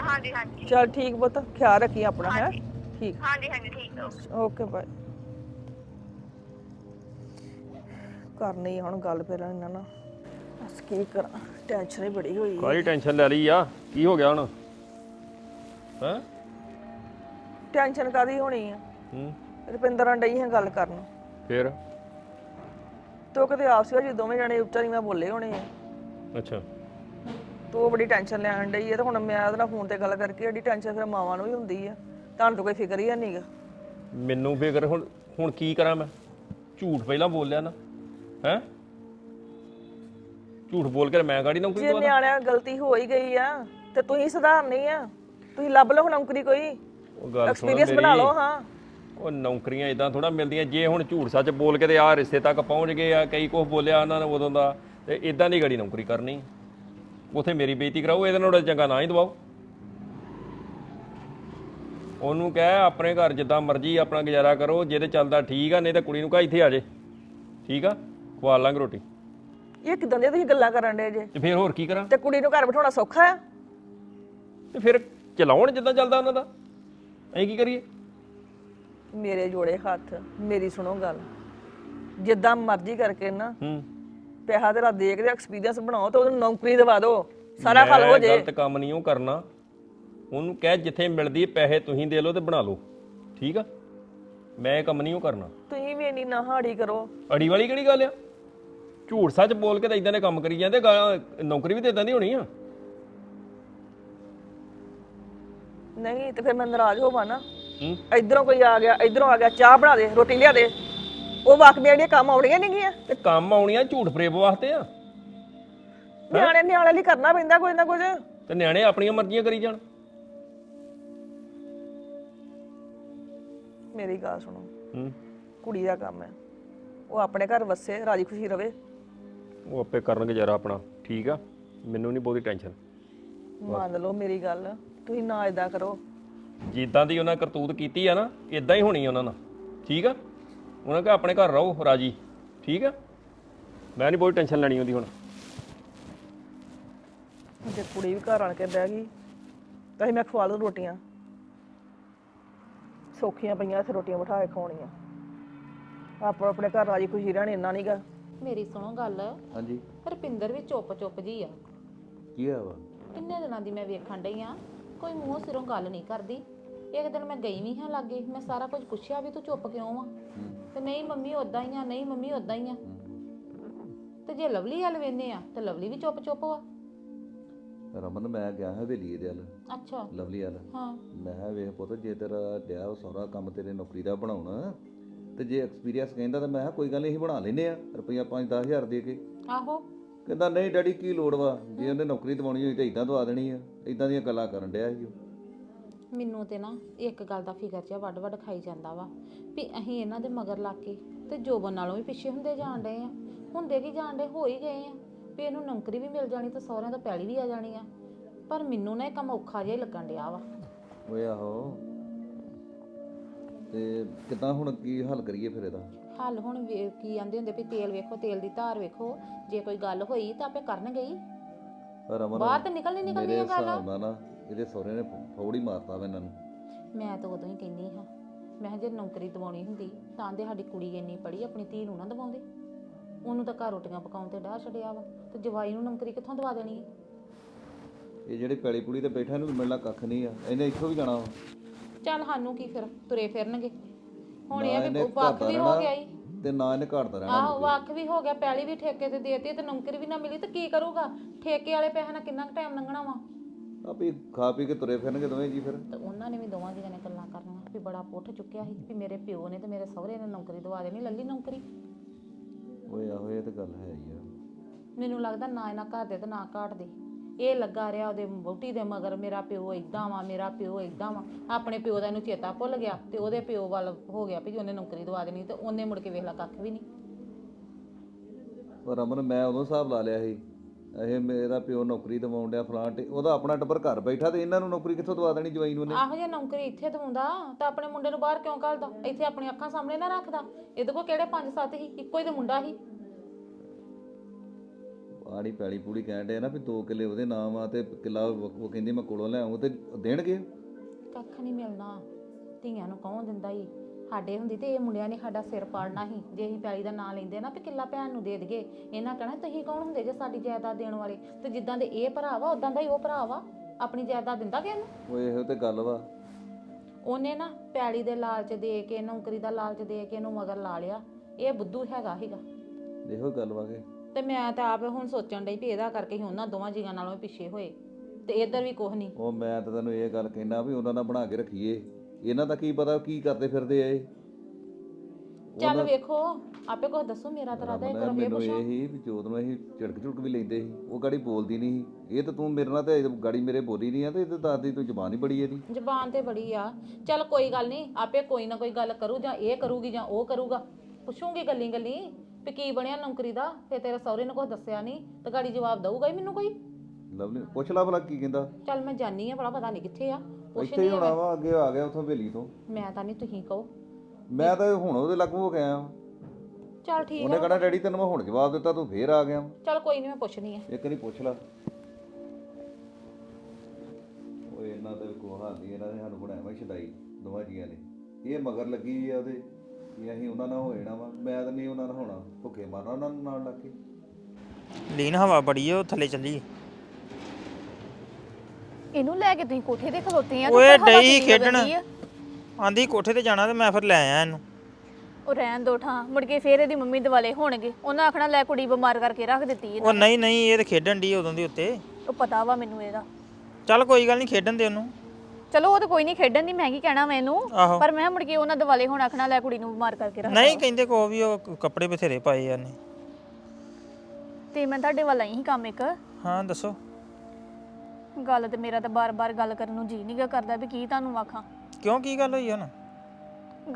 ਹਾਂਜੀ ਹਾਂਜੀ। ਚੱਲ ਠੀਕ ਪੁੱਤ ਖਿਆਲ ਰੱਖੀ ਆਪਣਾ ਹੈ? ਠੀਕ। ਹਾਂਜੀ ਹਾਂਜੀ ਠੀਕ ਹੈ ਓਕੇ। ਬਾਏ। ਕਰਨੀ ਹੁਣ ਗੱਲ ਫਿਰ ਇਹਨਾਂ ਨਾਲ। ਬਸ ਕੀ ਕਰਾਂ? ਟੈਨਸ਼ਨ ਹੀ ਬੜੀ ਹੋਈ ਆ। ਕਾਹਦੀ ਟੈਨਸ਼ਨ ਲੈ ਲਈ ਆ? ਕੀ ਹੋ ਗਿਆ ਹੁਣ? ਹਾਂ? ਟੈਨਸ਼ਨ ਕਾਦੀ ਹੋਣੀ ਆ? ਹੂੰ। ਰੁਪਿੰਦਰਾਂ ਡਈ ਹੈ ਗੱਲ ਕਰਨ। ਫੇਰ? ਤੋ ਕਿਤੇ ਆਪਸ ਵਿੱਚ ਦੋਵੇਂ ਜਣੇ ਨਹੀਂ ਮੈਂ ਬੋਲੇ ਹੋਣੇ ਆ। ਅੱਛਾ। ਤੋ ਬੜੀ ਟੈਨਸ਼ਨ ਲੈਣ ਡਈ ਹੈ ਤੇ ਹੁਣ ਮੈਂ ਉਹਦੇ ਨਾਲ ਫੋਨ ਤੇ ਗੱਲ ਕਰਕੇ ਐਡੀ ਟੈਨਸ਼ਨ ਫਿਰ ਮਾਵਾਂ ਨੂੰ ਵੀ ਹੁੰਦੀ ਆ। ਤੁਹਾਨੂੰ ਤਾਂ ਕੋਈ ਫਿਕਰ ਹੀ ਨਹੀਂਗਾ ਮੈਨੂੰ ਫਿਕਰ ਹੁਣ ਹੁਣ ਕੀ ਕਰਾਂ ਮੈਂ? ਝੂਠ ਪਹਿਲਾਂ ਬੋਲਿਆ ਨਾ। ਹੈ? ਝੂਠ ਬੋਲ ਕੇ ਮੈਂ ਗਾੜੀ ਨੌਕਰੀ ਜੇ ਦਵਾ? ਨਿਆਣਿਆਂ ਗਲਤੀ ਹੋ ਹੀ ਗਈ ਆ ਤੇ ਤੁਸੀਂ ਸੁਧਾਰਨੀ ਆ। ਤੁਸੀਂ ਲੱਭ ਲਓ ਨੌਕਰੀ ਕੋਈ। ਉਹ ਗੱਲ ਸੁਣ ਐਕਸਪੀਰੀਅੰਸ ਬਣਾ ਮੇਰੀ। ਲਓ ਹਾਂ। ਉਹ ਨੌਕਰੀਆਂ ਇਦਾਂ ਥੋੜਾ ਮਿਲਦੀਆਂ ਜੇ ਹੁਣ ਝੂਠ ਸੱਚ ਬੋਲ ਕੇ ਤੇ ਆ ਰਿਸ਼ਤੇ ਤੱਕ ਪਹੁੰਚ ਗਏ ਆ ਕਈ ਕੁਝ ਬੋਲਿਆ ਉਹਨਾਂ ਨੇ ਉਦੋਂ ਦਾ ਤੇ ਇਦਾਂ ਦੀ ਗੜੀ ਨੌਕਰੀ ਕਰਨੀ। ਉਥੇ ਮੇਰੀ ਬੇਇੱਜ਼ਤੀ ਕਰਾਓ ਇਹਦੇ ਨਾਲੋਂ ਚੰਗਾ ਨਾ ਹੀ ਦਵਾਓ। ਉਹਨੂੰ ਕਹਿ ਆਪਣੇ ਘਰ ਜਿੱਦਾਂ ਮਰਜ਼ੀ ਆਪਣਾ ਗੁਜ਼ਾਰਾ ਕਰੋ ਜੇ ਤੇ ਚੱਲਦਾ ਠੀਕ ਆ ਨਹੀਂ ਤਾਂ ਕੁੜੀ ਨੂੰ ਕਹ ਇੱਥੇ ਆ ਜੇ। ਠੀਕ ਆ? ਖਵਾ ਲਾਂਗੇ ਰੋਟੀ। ਇਹ ਕਿਦਾਂ ਦੀਆਂ ਤੁਸੀਂ ਗੱਲਾਂ ਕਰਨ ਦੇ ਜੇ? ਤੇ ਫਿਰ ਹੋਰ ਕੀ ਕਰਾਂ? ਤੇ ਕੁੜੀ ਨੂੰ ਘਰ ਬਿਠਾਉਣਾ ਸੌਖਾ ਆ? ਤੇ ਫਿਰ ਚਲਾਉਣ ਜਿੱਦਾਂ ਚੱਲਦਾ ਉਹਨਾਂ ਦਾ? ਅਸੀਂ ਕੀ ਕਰੀਏ? ਮੇਰੇ ਜੋੜੇ ਹੱਥ ਮੇਰੀ ਸੁਣੋ ਗੱਲ। ਜਿੱਦਾਂ ਮਰਜ਼ੀ ਕਰਕੇ ਨਾ ਹੂੰ। ਪੈਸਾ ਤੇਰਾ ਦੇ ਕੇ ਐਕਸਪੀਰੀਅੰਸ ਬਣਾਓ ਤੇ ਉਹਨੂੰ ਨੌਕਰੀ ਦਿਵਾ ਦਿਓ। ਸਾਰਾ ਹੱਲ ਹੋ ਮੈਂ ਜੇ। ਗਲਤ ਕੰਮ ਨਹੀਂ ਉਹ ਕਰਨਾ। ਉਹਨੂੰ ਕਹਿ ਜਿੱਥੇ ਮਿਲਦੀ ਹੈ ਪੈਸੇ ਤੁਸੀਂ ਦੇ ਲਓ ਤੇ ਬਣਾ ਲਓ। ਠੀਕ ਆ? ਮੈਂ ਇਹ ਕੰਮ ਨਹੀਂ ਉਹ ਕਰਨਾ। ਤੁਸੀਂ ਵੀ ਇੰਨੀ ਨਾ ਹਾੜੀ ਕਰੋ। ਅੜੀ ਵਾਲੀ ਕਿਹੜੀ ਗੱਲ ਆ? ਝੂਠ ਸੱਚ ਬੋਲ ਕੇ ਤਾਂ ਇਦਾਂ ਦੇ ਕੰਮ ਕਰੀ ਜਾਂਦੇ ਗਾਲਾਂ- ਨੌਕਰੀ ਵੀ ਤੇ ਇਦਾਂ ਦੀ ਹੋਣੀ ਆ। ਨਹੀਂ ਤੇ ਫਿਰ ਮੈਂ ਨਾਰਾਜ਼ ਹੋਵਾਂ ਨਾ। ਹੂੰ। ਇਧਰੋਂ ਕੋਈ ਆ ਗਿਆ ਇਧਰੋਂ ਆ ਗਿਆ ਚਾਹ ਬਣਾ ਦੇ ਰੋਟੀ ਲਿਆ ਦੇ। ਉਹ ਵਾਕਮੀਆਂ ਜਿਹੜੀਆਂ ਕੰਮ ਆਉਣੀਆਂ ਨਹੀਂ ਗੀਆਂ। ਤੇ ਕੰਮ ਆਉਣੀਆਂ ਝੂਠ ਫਰੇਬ ਵਾਸਤੇ ਆ। ਨਿਆਣੇ ਨਿਆਣੇ ਲਈ ਕਰਨਾ ਪੈਂਦਾ ਕੁਝ ਨਾ ਕੁਝ। ਤੇ ਨਿਆਣੇ ਆਪਣੀਆਂ ਮਰਜ਼ੀਆਂ ਕਰੀ ਜਾਣ। ਮੇਰੀ ਗੱਲ ਸੁਣੋ। ਹੂੰ। ਕੁੜੀ ਦਾ ਕੰਮ ਹੈ। ਉਹ ਆਪਣੇ ਘਰ ਵਸੇ ਰਾਜੀ ਖੁਸ਼ੀ ਰਵੇ। ਉਹ ਆਪੇ ਕਰਨਗੇ ਜਰਾ ਆਪਣਾ ਠੀਕ ਆ? ਮੈਨੂੰ ਨਹੀਂ ਬਹੁਤੀ ਟੈਨਸ਼ਨ। ਮੰਨ ਲਓ ਮੇਰੀ ਗੱਲ ਤੁਸੀਂ ਨਾ ਇਦਾਂ ਕਰੋ। ਜਿੱਦਾਂ ਦੀ ਉਹਨਾਂ ਕਰਤੂਤ ਕੀਤੀ ਆ ਨਾ ਇਦਾਂ ਹੀ ਹੋਣੀ ਉਹਨਾਂ ਨਾਲ ਠੀਕ ਆ? ਉਹਨਾਂ ਕਹ ਆਪਣੇ ਘਰ ਰਹੋ ਰਾਜੀ ਠੀਕ ਆ? ਮੈਂ ਨਹੀਂ ਬਹੁਤੀ ਟੈਨਸ਼ਨ ਲੈਣੀ ਉਹਦੀ ਹੁਣ। ਜੇ ਕੁੜੀ ਵੀ ਘਰ ਆਣ ਕੇ ਬਹਿ ਗਈ ਤਾਂ ਮੈਂ ਖਵਾ ਲੂ ਰੋਟੀਆਂ। ਸੌਖੀਆਂ ਪਈਆਂ ਇੱਥੇ ਰੋਟੀਆਂ ਬਿਠਾ ਕੇ ਖਵਾਉਣੀਆਂ ਆਪੋ ਆਪਣੇ ਘਰ ਰਾਜੀ ਖੁਸ਼ੀ ਰਹਿਣ ਇੰਨਾ ਨਹੀਂਗਾ ਮੇਰੀ ਸੁਣੋ ਗੱਲ। ਹਾਂਜੀ। ਰਪਿੰਦਰ ਵੀ ਚੁੱਪ ਚੁੱਪ ਜੀ ਆ। ਕੀ ਆ ਵਾ? ਕਿੰਨੇ ਦਿਨਾਂ ਦੀ ਮੈਂ ਵੇਖਣ ਡਈ ਆ। ਕੋਈ ਮੂੰਹ ਸਿਰੋਂ ਗੱਲ ਨਹੀਂ ਕਰਦੀ। ਇੱਕ ਦਿਨ ਮੈਂ ਗਈ ਵੀ ਹਾਂ ਲਾਗੇ। ਮੈਂ ਸਾਰਾ ਕੁਝ ਪੁੱਛਿਆ ਵੀ ਤੂੰ ਚੁੱਪ ਕਿਉਂ ਆ? ਤੇ ਨਹੀਂ ਮੰਮੀ ਉਦਾਂ ਹੀ ਆ ਨਹੀਂ ਮੰਮੀ ਉਦਾਂ ਹੀ ਆ। ਤੇ ਜੇ ਲਵਲੀ ਹਲ ਵੇਨੇ ਆ ਤੇ ਲਵਲੀ ਵੀ ਚੁੱਪ ਚੁੱਪ ਵਾ। ਰਮਨ ਮੈਂ ਗਿਆ ਹਾਂ ਹਵੇਲੀ ਦੇ ਵੱਲ। ਅੱਛਾ। ਲਵਲੀ ਵੱਲ। ਹਾਂ। ਮੈਂ ਵੇਖ ਪੁੱਤ ਜੇ ਤੇਰਾ ਡਿਆ ਉਹ ਸਾਰਾ ਕੰਮ ਤੇਰੇ ਨੌਕਰੀ ਦਾ ਬਣਾਉਣਾ ਤੇ ਜੇ ਐਕਸਪੀਰੀਅੰਸ ਕਹਿੰਦਾ ਤਾਂ ਮੈਂ ਕਿਹਾ ਕੋਈ ਗੱਲ ਨਹੀਂ ਅਸੀਂ ਬਣਾ ਲੈਨੇ ਆ ਰੁਪਈਆ 5-10000 ਦੇ ਕੇ। ਆਹੋ। ਕਹਿੰਦਾ ਨਹੀਂ ਡੈਡੀ ਕੀ ਲੋੜ ਵਾ? ਜੇ ਉਹਨੇ ਨੌਕਰੀ ਦਿਵਾਉਣੀ ਹੋਈ ਤਾਂ ਇਦਾਂ ਦਵਾ ਦੇਣੀ ਆ ਇਦਾਂ ਦੀਆਂ ਗੱਲਾਂ ਕਰਨ ਡਿਆ ਸੀ ਉਹ। ਮੈਨੂੰ ਤੇ ਨਾ ਇੱਕ ਗੱਲ ਦਾ ਫਿਕਰ ਜਿਹਾ ਵੱਡ ਵੱਡ ਖਾਈ ਜਾਂਦਾ ਵਾ ਵੀ ਅਸੀਂ ਇਹਨਾਂ ਦੇ ਮਗਰ ਲੱਗ ਕੇ ਤੇ ਜੋਬਨ ਨਾਲੋਂ ਵੀ ਪਿੱਛੇ ਹੁੰਦੇ ਜਾਣ ਡਏ ਆ। ਹੁੰਦੇ ਕੀ ਜਾਣ ਡਏ? ਹੋ ਹੀ ਗਏ ਆ। ਵੀ ਇਹਨੂੰ ਨੌਕਰੀ ਵੀ ਮਿਲ ਜਾਣੀ ਤੇ ਸਹੁਰਿਆਂ ਤੋਂ ਪੈਲੀ ਵੀ ਆ ਜਾਣੀ ਆ। ਪਰ ਮੈਨੂੰ ਨਾ ਇਹ ਕੰਮ ਔਖਾ ਜਿਹਾ ਹੀ ਲੱਗਣ ਡਿਆ ਵਾ। ਓਏ ਆਹੋ। ਤੇ ਕਿਦਾਂ ਹੁਣ ਕੀ ਹੱਲ ਕਰੀਏ ਫਿਰ ਇਹਦਾ? ਹੱਲ ਹੁਣ ਵੇ- ਕੀ ਆਂਦੇ ਹੁੰਦੇ ਵੀ ਤੇਲ ਵੇਖੋ ਤੇਲ ਦੀ ਧਾਰ ਵੇਖੋ ਜੇ ਕੋਈ ਗੱਲ ਹੋਈ ਤਾਂ ਆਪੇ ਕਰਨਗੇ ਹੀ ਰਮਨ ਬਾਹਰ ਤਾਂ ਨਿਕਲਣੀ ਨਿਕਲਣੀ ਮੇਰੇ ਆ ਗੱਲ। ਹਿਸਾਬ ਨਾਲ ਨਾ ਇਹਦੇ ਸਹੁਰੇ ਨੇ ਫੌੜੀ ਮਾਰਤਾ ਵਾ ਇਹਨਾਂ ਨੂੰ। ਮੈਂ ਤਾਂ ਉਦੋਂ ਹੀ ਕਹਿੰਦੀ ਹਾਂ ਮੈਂ ਕਿਹਾ ਜੇ ਨੌਕਰੀ ਦਿਵਾਉਣੀ ਹੁੰਦੀ ਤਾਂ ਦੇ ਸਾਡੀ ਕੁੜੀ ਇੰਨੀ ਪੜੀ ਆਪਣੀ ਧੀ ਨੂੰ ਨਾ ਦਿਵਾਉਂਦੇ। ਉਹਨੂੰ ਤਾਂ ਘਰ ਰੋਟੀਆਂ ਪਕਾਉਣ ਤੇ ਡਾਹ ਛੜਿਆ ਵਾ ਤੇ ਜਵਾਈ ਨੂੰ ਨੌਕਰੀ ਕਿੱਥੋਂ ਦਵਾ ਦੇਣੀ? ਇਹ ਜਿਹੜੇ ਪੈਲੀ ਪੁੜੀ ਤੇ ਬੈਠਾ ਇਹਨੂੰ ਮਿਲਣਾ ਕੱਖ ਨਹੀਂ ਆ ਇਹਨੇ ਇੱਥੋਂ ਵੀ ਜਾਣਾ ਵਾ। ਚੱਲ ਸਾਨੂੰ ਕੀ ਫਿਰ ਤੁਰੇ ਫਿਰਨਗੇ। ਹੁਣ ਇਹ ਆ ਵੀ ਵੱਖ ਵੀ ਹੋ ਗਿਆ ਈ। ਤੇ ਨਾ ਇਹਨੇ ਘਰ ਦਾ ਰਹਿਣਾ ਆਹੋ ਵੱਖ ਵੀ ਹੋ ਗਿਆ ਪੈਲੀ ਵੀ ਠੇਕੇ ਤੇ ਦੇਤੀ ਤੇ ਨੌਕਰੀ ਵੀ ਨਾ ਮਿਲੀ ਤੇ ਕੀ ਕਰੂਗਾ? ਠੇਕੇ ਵਾਲੇ ਪੈਸੇ ਨਾਲ ਕਿੰਨਾ ਟਾਈਮ ਲੰਘਣਾ ਵਾ? ਆਪੇ ਖਾ ਪੀ ਕੇ ਤੁਰੇ ਫਿਰਨਗੇ ਦੋਵੇਂ ਜੀ ਫਿਰ। ਤੇ ਉਹਨਾਂ ਨੇ ਵੀ ਦੋਵਾਂ ਜੀਆਂ ਨੇ ਗੱਲਾਂ ਕਰਨੀਆਂ ਵੀ ਬੜਾ ਪੁੱਠ ਚੁੱਕਿਆ ਸੀ ਵੀ ਮੇਰੇ ਪਿਓ ਨੇ ਤੇ ਮੇਰੇ ਸਹੁਰੇ ਨੇ ਨੌਕਰੀ ਦਵਾ ਦੇਣੀ ਲੱਲੀ ਨੌਕਰੀ। ਓਏ ਆਹੋ ਇਹ ਤਾਂ ਗੱਲ ਹੈ ਆ। ਮੈਨੂੰ ਲੱਗਦਾ ਨਾ ਇਹਨਾਂ ਘਰ ਦੇ ਤੇ ਨਾ ਘਾਟ ਦੇ। ਇਹ ਲੱਗਾ ਰਿਹਾ ਉਹਦੇ ਵਹੁਟੀ ਦੇ ਮਗਰ ਮੇਰਾ ਪਿਓ ਇਦਾਂ ਵਾ ਮੇਰਾ ਪਿਓ ਇਦਾਂ ਵਾ। ਆਪਣੇ ਪਿਓ ਦਾ ਇਹਨੂੰ ਚੇਤਾ ਭੁੱਲ ਗਿਆ ਤੇ ਉਹਦੇ ਪਿਓ ਵੱਲ ਹੋ ਗਿਆ ਵੀ ਉਹਨੇ ਨੌਕਰੀ ਦਵਾ ਦੇਣੀ ਤੇ ਉਹਨੇ ਮੁੜ ਕੇ ਵੇਖ ਲਾ ਕੱਖ ਵੀ ਨਹੀਂ ਪਰ ਰਮਨ ਮੈਂ ਉਦੋਂ ਹਿਸਾਬ ਲਾ ਲਿਆ ਸੀ ਇਹ ਮੇਰਾ ਪਿਓ ਨੌਕਰੀ ਦਿਵਾਉਣ ਡਿਆ ਫਲਾਂ ਤੇ ਉਹਦਾ ਆਪਣਾ ਟੱਬਰ ਘਰ ਬੈਠਾ ਤੇ ਇਹਨਾਂ ਨੂੰ ਨੌਕਰੀ ਕਿੱਥੋਂ ਦਵਾ ਦੇਣੀ ਜਵਾਈ ਨੂੰ ਨੇ ਆਹੋ ਜੇ ਨੌਕਰੀ ਇੱਥੇ ਦਵਾਉਂਦਾ ਤਾਂ ਆਪਣੇ ਮੁੰਡੇ ਨੂੰ ਬਾਹਰ ਕਿਉਂ ਘੱਲਦਾ? ਇੱਥੇ ਆਪਣੀਆਂ ਅੱਖਾਂ ਸਾਹਮਣੇ ਨਾ ਰੱਖਦਾ। ਇਹਦੇ ਕੋਲ ਕਿਹੜੇ ਪੰਜ ਸੱਤ ਸੀ? ਇੱਕੋ ਹੀ ਤੇ ਮੁੰਡਾ ਸੀ। ਆੜੀ ਪੈਲੀ ਪੂੜੀ ਕਹਿਣ ਡਿਆ ਨਾ ਵੀ ਦੋ ਕਿੱਲੇ ਉਹਦੇ ਨਾਮ ਆ ਤੇ ਕਿੱਲਾ ਉਹ ਉਹ ਕਹਿੰਦੀ ਮੈਂ ਕੋਲੋਂ ਲੈ ਆਉਂ ਤੇ ਦੇਣਗੇ? ਕੱਖ ਨਹੀਂ ਮਿਲਣਾ। ਧੀਆਂ ਨੂੰ ਕੌਣ ਦਿੰਦਾ ਈ? ਸਾਡੇ ਹੁੰਦੀ ਤੇ ਇਹ ਮੁੰਡਿਆਂ ਨੇ ਸਾਡਾ ਸਿਰ ਪਾੜਨਾ ਸੀ। ਜੇ ਅਸੀਂ ਪੈਲੀ ਦਾ ਨਾਂ ਲੈਂਦੇ ਨਾ ਤੇ ਕਿੱਲਾ ਭੈਣ ਨੂੰ ਦੇ ਦਈਏ। ਇਹਨਾਂ ਕਹਿਣਾ ਤੁਸੀਂ ਕੌਣ ਹੁੰਦੇ ਜੇ ਸਾਡੀ ਜਾਇਦਾਦ ਦੇਣ ਵਾਲੇ? ਤੇ ਜਿੱਦਾਂ ਦੇ ਇਹ ਭਰਾ ਵਾ ਉਦਾਂ ਦਾ ਹੀ ਉਹ ਭਰਾ ਵਾ ਆਪਣੀ ਜਾਇਦਾਦ ਦਿੰਦਾ ਕਿ ਇਹਨੂੰ? ਓਏ ਇਹੋ ਤੇ ਗੱਲ ਵਾ। ਉਹਨੇ ਨਾ ਪੈਲੀ ਦੇ ਲਾਲਚ ਦੇ ਕੇ ਨੌਕਰੀ ਦਾ ਲਾਲਚ ਦੇ ਕੇ ਇਹਨੂੰ ਮਗਰ ਲਾ ਲਿਆ। ਇਹ ਬੁੱਧੂ ਹੈਗਾ ਹੀਗਾ ਇਹੋ ਗੱਲ ਵਾ ਕਿ ਤੇ ਮੈਂ ਤਾਂ ਆਪ ਹੁਣ ਸੋਚਣ ਡਈ ਵੀ ਇਹਦਾ ਕਰਕੇ ਹੀ ਉਹਨਾਂ ਦੋਵਾਂ ਜੀਆਂ ਨਾਲੋਂ ਵੀ ਪਿੱਛੇ ਹੋਏ। ਤੇ ਇੱਧਰ ਵੀ ਕੁਝ ਨਹੀਂ। ਉਹ ਮੈਂ ਤਾਂ ਤੈਨੂੰ ਇਹ ਗੱਲ ਕਹਿਣਾ ਵੀ ਉਹਨਾਂ ਨਾਲ ਬਣਾ ਕੇ ਰੱਖੀਏ। ਇਹਨਾਂ ਦਾ ਕੀ ਪਤਾ ਕੀ ਕਰਦੇ ਫਿਰਦੇ ਆ ਇਹ। ਚੱਲ ਵੇਖੋ ਆਪੇ ਕੁਝ ਦੱਸੋ ਮੇਰਾ ਤਾਂ ਰਾਦਾ ਇੱਕ ਰਮਨ, ਮੈਨੂੰ ਪੁੱਛੋ। ਇਹ ਹੀ ਵੀ ਜੋਤ ਨੂੰ ਅਸੀਂ ਝਿੜਕ ਝੁੜਕ ਵੀ ਲੈਂਦੇ ਸੀ। ਉਹ ਗਾੜੀ ਬੋਲਦੀ ਨਹੀਂ ਸੀ। ਇਹ ਤਾਂ ਤੂੰ ਮੇਰੇ ਨਾਲ ਤੇ ਗਾੜੀ ਮੇਰੇ ਬੋਲੀ ਨਹੀਂ ਆ ਤੇ ਇਹ ਤਾਂ ਦੱਸਦੀ ਤੂੰ ਜ਼ਬਾਨ ਹੀ ਬੜੀ ਇਹਦੀ। ਜ਼ਬਾਨ ਤੇ ਬੜੀ ਆ। ਚੱਲ ਕੋਈ ਗੱਲ ਨਹੀਂ ਆਪੇ ਕੋਈ ਨਾ ਕੋਈ ਗੱਲ ਕਰੂ ਜਾਂ ਇਹ ਕਰੂਗੀ ਜਾਂ ਉਹ ਕਰੂਗਾ। ਪੁੱਛੂਗੀ ਗੱਲੀ ਗੱਲੀ ਵੀ ਕੀ ਬਣਿਆ ਨੌਕਰੀ ਦਾ? ਤੇ ਤੇਰੇ ਸਹੁਰੇ ਨੇ ਕੁਝ ਦੱਸਿਆ ਨਹੀਂ। ਤੇ ਗਾੜੀ ਜਵਾਬ ਦਊਗਾ ਹੀ ਮੈਨੂੰ ਕੋਈ। ਲਵਲੀ ਪੁੱਛ ਲਾ ਭਲਾ ਕੀ ਕਹਿੰਦਾ। ਚੱਲ ਮੈਂ ਜਾਣੀ ਆ ਬੜਾ ਪਤਾ ਨਹੀਂ ਕਿੱਥੇ ਆ। ਪੁੱਛ ਇੱਥੇ ਹੀ ਹੋਣਾ ਵਾ ਅੱਗੇ ਆ ਗਿਆ ਉਥੋਂ ਹਵੇਲੀ ਤੋਂ। ਮੈਂ ਤਾਂ ਨਹੀਂ ਤੁਸੀਂ ਕਹੋ। ਮੈਂ ਤਾਂ ਹੁਣ ਉਹਦੇ ਲਾਗੂ ਹੋ ਗਿਆ ਵਾਂ। ਚੱਲ ਠੀਕ ਉਹਨੇ ਕਹਣਾ ਡੈਡੀ ਤੈਨੂੰ ਮੈਂ ਹੁਣ ਜਵਾਬ ਦਿੱਤਾ ਤੂੰ ਫੇਰ ਆ ਗਿਆ ਵਾਂ। ਚੱਲ ਕੋਈ ਨਹੀਂ ਮੈਂ ਪੁੱਛਣੀ ਆ। ਇੱਕ ਨਹੀਂ ਪੁੱਛ ਲਾ। ਓਏ ਇਹਨਾਂ ਤੇ ਕੋ ਹਾਦੀ ਇਹਨਾਂ ਨੇ ਸਾਨੂੰ ਬਣਾਇਆ ਵਾ ਛਡਾਈ ਦੋਵਾਂ ਜੀਆਂ ਨੇ। ਇਹ ਮਗਰ ਲੱਗੀ ਆ ਉਹਦੇ। ਵੀ ਅਸੀਂ ਉਹਨਾਂ ਨਾਲ ਹੋ ਜਾਣਾ ਵਾ ਮੈਂ ਤਾਂ ਨਹੀਂ ਉਹਨਾਂ ਨਾਲ ਹੋਣਾ ਭੁੱਖੇ ਮਾਰਨਾ ਉਹਨਾਂ ਨੂੰ ਨਾਲ ਲੱਗ ਕੇ। ਲੀਨ ਹਵਾ ਬੜੀ ਉਹ ਥੱਲੇ ਚੱਲੀ। ਇਹਨੂੰ ਲੈ ਕੇ ਤੁਸੀਂ ਕੋਠੇ ਤੇ ਖਲੋਤੇ ਆ ਤੇ ਓਏ ਉੱਪਰ ਹਵਾ ਡਈ ਕਿੰਨੀ ਖੇਡਣ। ਆ। ਆਂਦੀ ਕੋਠੇ ਤੇ ਜਾਣਾ ਤੇ ਮੈਂ ਫਿਰ ਲੈ ਆਇਆ ਇਹਨੂੰ। ਉਹ ਰਹਿਣ ਦੋ ਠਾਂ ਮੁੜ ਕੇ ਫੇਰ ਇਹਦੀ ਮੰਮੀ ਦਿਵਾਲੇ ਹੋਣਗੇ। ਉਹਨਾਂ ਆਖਣਾ ਲੈ ਕੁੜੀ ਬਿਮਾਰ ਕਰਕੇ ਰੱਖ ਦਿੱਤੀ ਉਹ ਨਹੀਂ ਨਹੀਂ ਇਹ ਤੇ ਖੇਡਣ ਦੀ ਉਦੋਂ ਦੀ ਉੱਤੇ। ਉਹ ਪਤਾ ਵਾ ਮੈਨੂੰ ਇਹਦਾ। ਚੱਲ ਕੋਈ ਗੱਲ ਨਹੀਂ ਖੇਡਣ ਦੇ ਉਹਨੂੰ। ਚਲੋ ਉਹ ਤਾਂ ਕੋਈ ਨਹੀਂ ਖੇਡਣ ਦੀ ਮੈਂ ਕੀ ਕਹਿਣਾ ਮੈਨੂੰ? ਆਹੋ। ਪਰ ਮੈਂ ਮੁੜ ਕੇ ਉਹਨਾਂ ਦਿਵਾਲੇ ਹੁਣ ਆਖਣਾ ਲੈ ਕੁੜੀ ਨੂੰ ਬਿਮਾਰ ਕਰਕੇ ਰੱਖ ਨਹੀਂ ਕਹਿੰਦੇ ਕੋ ਵੀ ਉਹ ਕ- ਕੱਪੜੇ ਬਥੇਰੇ ਪਾਏ ਆ ਨੇ ਤੇ ਮੈਂ ਤੁਹਾਡੇ ਵੱਲ ਆਈ ਸੀ ਕੰਮ ਇੱਕ। ਹਾਂ ਦੱਸੋ। ਗੱਲ ਤੇ ਮੇਰਾ ਤਾਂ ਬਾਰ-ਬਾਰ ਗੱਲ ਕਰਨ ਨੂੰ ਜੀ ਨਹੀਂਗਾ ਕਰਦਾ ਵੀ ਕੀ ਤੁਹਾਨੂੰ ਆਖਾਂ। ਕਿਉਂ ਕੀ ਗੱਲ ਹੋਈ ਹੁਣ?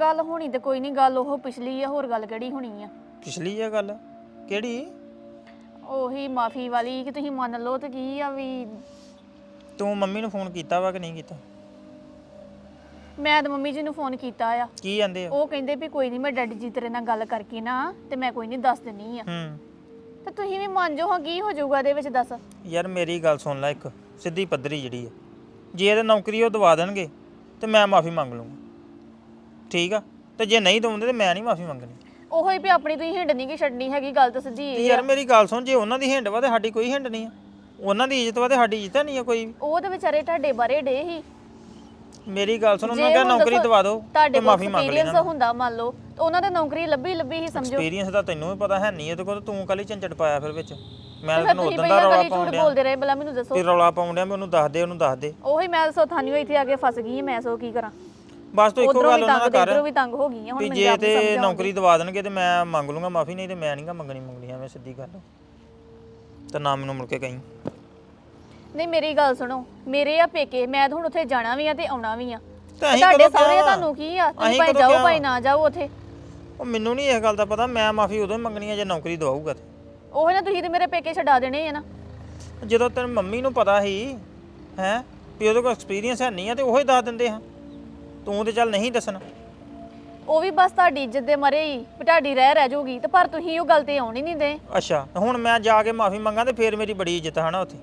ਗੱਲ ਹੋਣੀ ਤੇ ਕੋਈ ਨਹੀਂ ਗੱਲ ਉਹ ਪਿਛਲੀ ਆ ਹੋਰ ਗੱਲ ਕਿਹੜੀ ਹੋਣੀ ਆ? ਪਿਛਲੀ ਆ ਗੱਲ? ਕਿਹੜੀ? ਉਹੀ ਮਾਫੀ ਵਾਲੀ ਕਿ ਤੁਸੀਂ ਮੰਨ ਲਓ ਤੇ ਕੀ ਆ ਵੀ ਤੂੰ ਮੰਮੀ ਨੂੰ ਫੋਨ ਕੀਤਾ ਵਾ ਕਿ ਨਹੀਂ ਕੀਤਾ? ਮੈਂ ਤਾਂ ਮੰਮੀ ਜੀ ਨੂੰ ਫੋਨ ਕੀਤਾ ਆ। ਕੀ ਜਾਂਦੇ ਆ? ਉਹ ਕਹਿੰਦੇ ਵੀ ਕੋਈ ਨਹੀਂ ਮੈਂ ਡੈਡੀ ਜੀ ਤੇਰੇ ਨਾਲ ਗੱਲ ਕਰਕੇ ਨਾ ਤੇ ਮੈਂ ਕੋਈ ਨਹੀਂ ਦੱਸ ਦਿੰਨੀ ਆ। ਹੂੰ। ਤੇ ਤੁਸੀਂ ਵੀ ਮੰਨ ਜਾਓ ਹਾਂ ਕੀ ਹੋ ਜਾਊਗਾ ਇਹਦੇ ਵਿੱਚ ਦੱਸ। ਯਾਰ ਮੇਰੀ ਗੱਲ ਸੁਣ ਲੈ ਇੱਕ ਸਿੱਧੀ ਪੱਧਰੀ ਜਿਹੜੀ ਆ। ਜੇ ਇਹਦੇ ਨੌਕਰੀ ਉਹ ਦਵਾ ਦੇਣਗੇ ਤੇ ਮੈਂ ਮਾਫੀ ਮੰਗ ਲੂੰਗਾ ਠੀਕ ਆ? ਤੇ ਜੇ ਨਹੀਂ ਦਵਾਉਂਦੇ ਤੇ ਮੈਂ ਨਹੀਂ ਮਾਫੀ ਮੰਗਣੀ। ਉਹੋ ਹੀ ਵੀ ਆਪਣੀ ਤੁਸੀਂ ਹਿੰਡ ਨਹੀਂ ਕਿ ਛੱਡਣੀ ਹੈਗੀ ਗੱਲ ਤਾਂ ਸਿੱਧੀ ਤੇ ਇਹ ਯਾਰ ਮੇਰੀ ਗੱਲ ਸੁਣ ਜੇ ਉਹਨਾਂ ਦੀ ਹਿੰਡ ਵਾ ਤੇ ਸਾਡੀ ਕੋਈ ਹਿੰਡ ਨਹੀਂ ਆ। ਉਹਨਾਂ ਦੀ ਇੱਜ਼ਤ ਵਾ ਤੇ ਸਾਡੀ ਇੱਜ਼ਤ ਨਹੀਂ ਆ ਕੋਈ ਵੀ। ਉਹ ਤੇ ਵਿਚਾਰੇ ਤੁਹਾਡੇ ਬਾਰੇ ਡੇ ਹੀ ਮੇਰੀ ਗੱਲ ਸੁਣ ਉਹਨਾਂ ਜੇ ਕਿਹਾ ਹੁਣ ਨੌਕਰੀ ਦੱਸੋ, ਦਵਾ ਦਿਓ ਤੁਹਾਡੇ ਤੇ ਕੋਲ ਮਾਫੀ ਮੰਗ ਐਕਸਪੀਰੀਅੰਸ ਲੈਣਾ ਹੁੰਦਾ ਮੰਨ ਲਓ ਤੇ ਉਹਨਾਂ ਦੇ ਨੌਕਰੀ ਲੱਭੀ ਲੱਭੀ ਹੀ ਸਮਝੋ। ਐਕਸਪੀਰੀਅੰਸ ਦਾ ਤੈਨੂੰ ਵੀ ਪਤਾ ਹੈ ਨਹੀਂ ਇਹਦੇ ਕੋਲ ਤੂੰ ਕੱਲੀ ਝੰਜਟ ਪਾਇਆ ਫਿਰ ਵਿੱਚ। ਮੈਂ ਫਿਰ ਤਾਂ ਤੈਨੂੰ ਤੁਸੀਂ ਉਦੋਂ ਦਾ ਪਹਿਲਾਂ ਰੌਲਾ ਕਦੀ ਪਾਉਣ ਡਿਆ। ਬੋਲਦੇ ਰਹੇ ਬਲਾ ਮੈਨੂੰ ਦੱਸੋ। ਵੀ ਰੌਲਾ ਪਾਉਣ ਡਿਆ ਵੀ ਉਹਨੂੰ ਦੱਸ ਦੇ ਉਹਨੂੰ ਦੱਸ ਦੇ। ਉਹੀ ਮੈਂ ਦੱਸੋ ਥਾਨੀਓ ਇੱਥੇ ਆ ਕੇ ਫਸ ਗਈ ਹਾਂ, ਮੈਂ ਸੋ ਕੀ ਕਰਾਂ? ਬਸ ਤੂੰ ਇੱਕੋ ਉਧਰੋਂ ਗੱਲ ਵੀ ਉਹਨਾਂ ਤੰਗ ਨਾਲ ਤੇ ਇਧਰੋਂ ਕਰ ਵੀ ਤੰਗ ਹੋ ਗਈ ਹਾਂ, ਹੁਣ ਵੀ ਮੈਨੂੰ ਜੇ ਆਪ ਨੂੰ ਤੇ ਸਮਝ ਨੌਕਰੀ ਦਵਾ ਦੇਣਗੇ ਤੇ ਮੈਂ ਮੰਗ ਲੂੰਗਾ ਮਾਫੀ ਨਹੀਂ ਤੇ ਮੈਂ ਨਹੀਂਗਾ ਮੰਗਣੀ ਮੰਗਣੀ ਐਵੇਂ ਸਿੱਧੀ ਗੱਲ। ਤੇ ਨਾ ਮੈਨੂੰ ਮੁੜ ਕੇ ਕਹੀਂ। ਨਹੀਂ ਮੇਰੀ ਗੱਲ ਸੁਣੋ। ਮੇਰੇ ਆ ਪੇਕੇ ਮੈਂ ਤਾਂ ਹੁਣ ਉੱਥੇ ਜਾਣਾ ਵੀ ਆ ਤੇ ਆਉਣਾ ਵੀ ਆ। ਤੇ ਅਸੀਂ ਤੁਹਾਡੇ ਕਦੋਂ ਸਾਰੇ ਕਿਹਾ? ਤੁਹਾਨੂੰ ਕੀ ਆ? ਤੁਸੀਂ ਅਸੀਂ ਭਾਈ ਕਦੋਂ ਜਾਓ ਕਿਹਾ? ਭਾਈ ਨਾ ਜਾਓ ਉੱਥੇ। ਉਹ ਮੈਨੂੰ ਨਹੀਂ ਇਸ ਗੱਲ ਦਾ ਪਤਾ ਮੈਂ ਮਾਫੀ ਉਦੋਂ ਹੀ ਮੰਗਣੀ ਹੈ ਜੇ ਨੌਕਰੀ ਦਵਾਊਗਾ ਤੇ। ਉਹ ਨਾ ਤੁਸੀਂ ਤੇ ਮੇਰੇ ਪੇਕੇ ਛਡਾ ਦੇਣੇ ਆ ਨਾ। ਜਦੋਂ ਤੇਰੀ ਮੰਮੀ ਨੂੰ ਪਤਾ ਸੀ ਹੈ ਵੀ ਉਹਦੇ ਕੋਲ ਐਕਸਪੀਰੀਅੰਸ ਹੈ ਨਹੀਂ ਆ ਤੇ ਉਹ ਹੀ ਦੱਸ ਦਿੰਦੇ ਹਾਂ ਤੂੰ ਤੇ ਚੱਲ ਨਹੀਂ ਦੱਸਣਾ। ਉਹ ਵੀ ਬਸ ਤੁਹਾਡੀ ਇੱਜ਼ਤ ਦੇ ਮਰੇ ਹੀ ਵੀ ਤੁਹਾਡੀ ਰਹਿ ਰਹਿ ਜਾਊਗੀ ਤੇ ਪਰ ਤੁਸੀਂ ਉਹ ਗੱਲ ਤੇ ਆਉਣ ਹੀ ਨਹੀਂ ਦੇ। ਅੱਛਾ ਹੁਣ ਮੈਂ ਜਾ ਕੇ ਮਾਫੀ ਮੰਗਾ ਤੇ ਫੇਰ ਮੇਰੀ ਬੜੀ ਇੱਜ਼ਤ ਹੈ ਨਾ ਉੱਥੇ।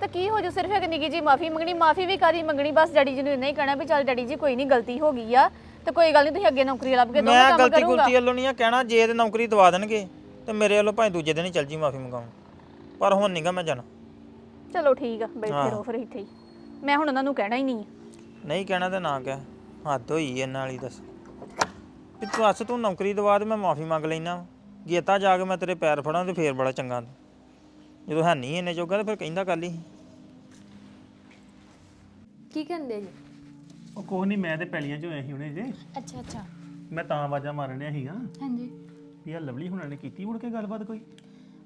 ਤਾਂ ਕੀ ਹੋ ਜੂ? ਸਿਰਫ ਇੱਕ ਨਿੱਕੀ ਜੀ ਮਾਫੀ ਮੰਗਣੀ ਮਾਫੀ ਵੀ ਕਾਦੀ ਮੰਗਣੀ? ਬਸ ਡੈਡੀ ਜੀ ਨੂੰ ਇੰਨਾ ਹੀ ਕਹਿਣਾ ਵੀ ਚੱਲ ਡੈਡੀ ਜੀ ਕੋਈ ਨਹੀਂ ਗਲਤੀ ਹੋ ਗਈ ਆ। ਤੇ ਕੋਈ ਗੱਲ ਨਹੀਂ ਤੁਸੀਂ ਅੱਗੇ ਨੌਕਰੀ ਲੱਭ ਕੇ ਦੋ ਮੈਂ ਕੰਮ ਗਲਤੀ ਕਰੂੰਗਾ। ਗੁਲਤੀ ਵੱਲੋਂ ਨਹੀਂ ਆ ਕਹਿਣਾ ਜੇ ਤੇ ਨੌਕਰੀ ਦਵਾ ਦੇਣਗੇ ਤੇ ਮੇਰੇ ਵੱਲੋਂ ਭਾਵੇਂ ਦੂਜੇ ਦਿਨ ਹੀ ਚੱਲ ਜੀ ਮਾਫੀ ਮੰਗਾਉਣ। ਪਰ ਹੁਣ ਨਹੀਂਗਾ ਮੈਂ ਜਾਣਾ। ਚਲੋ ਠੀਕ ਆ ਬੈਠੇ ਰਹੋ ਫਿਰ ਇੱਥੇ ਹੀ। ਮੈਂ ਹੁਣ ਉਹਨਾਂ ਨੂੰ ਕਹਿਣਾ ਹੀ ਨਹੀਂ ਨਹੀਂ ਕਹਿਣਾ ਤੇ ਨਾ ਕਹਿ ਹੱਦ ਹੋਈ ਇਹਨਾਂ ਵਾਲੀ ਦੱਸ। ਵੀ ਤੂੰ ਅੱਛ ਤੂੰ ਨੌਕਰੀ ਦਵਾ ਤੇ ਮੈਂ ਮਾਫੀ ਮੰਗ ਲੈਣਾ ਗੇਤਾ ਜਾ ਕੇ ਮੈਂ ਤੇਰੇ ਪੈਰ ਫੜਾਂ ਤੇ ਫੇਰ ਬੜਾ ਚੰਗਾ ਜਦੋਂ ਹੈ ਨਹੀਂ ਇਹਨੇ ਜੋਗਾ ਤੇ ਫਿਰ ਕਹਿੰਦਾ ਕੱਲ ਹੀ ਕੀ ਕਹਿੰਦੇ ਜੀ? ਉਹ ਕੋਹ ਨਹੀਂ ਮੈਂ ਤੇ ਪੈਲੀਆਂ 'ਚ ਹੋਇਆ ਸੀ ਹੁਣੇ ਜੇ। ਅੱਛਾ ਅੱਛਾ। ਮੈਂ ਤਾਂ ਆਵਾਜ਼ਾਂ ਮਾਰਨ ਡਿਆ ਸੀਗਾ। ਹਾਂਜੀ। ਵੀ ਆ ਲਵਲੀ ਹੁਣਾਂ ਨੇ ਕੀਤੀ ਮੁੜ ਕੇ ਗੱਲਬਾਤ ਕੋਈ?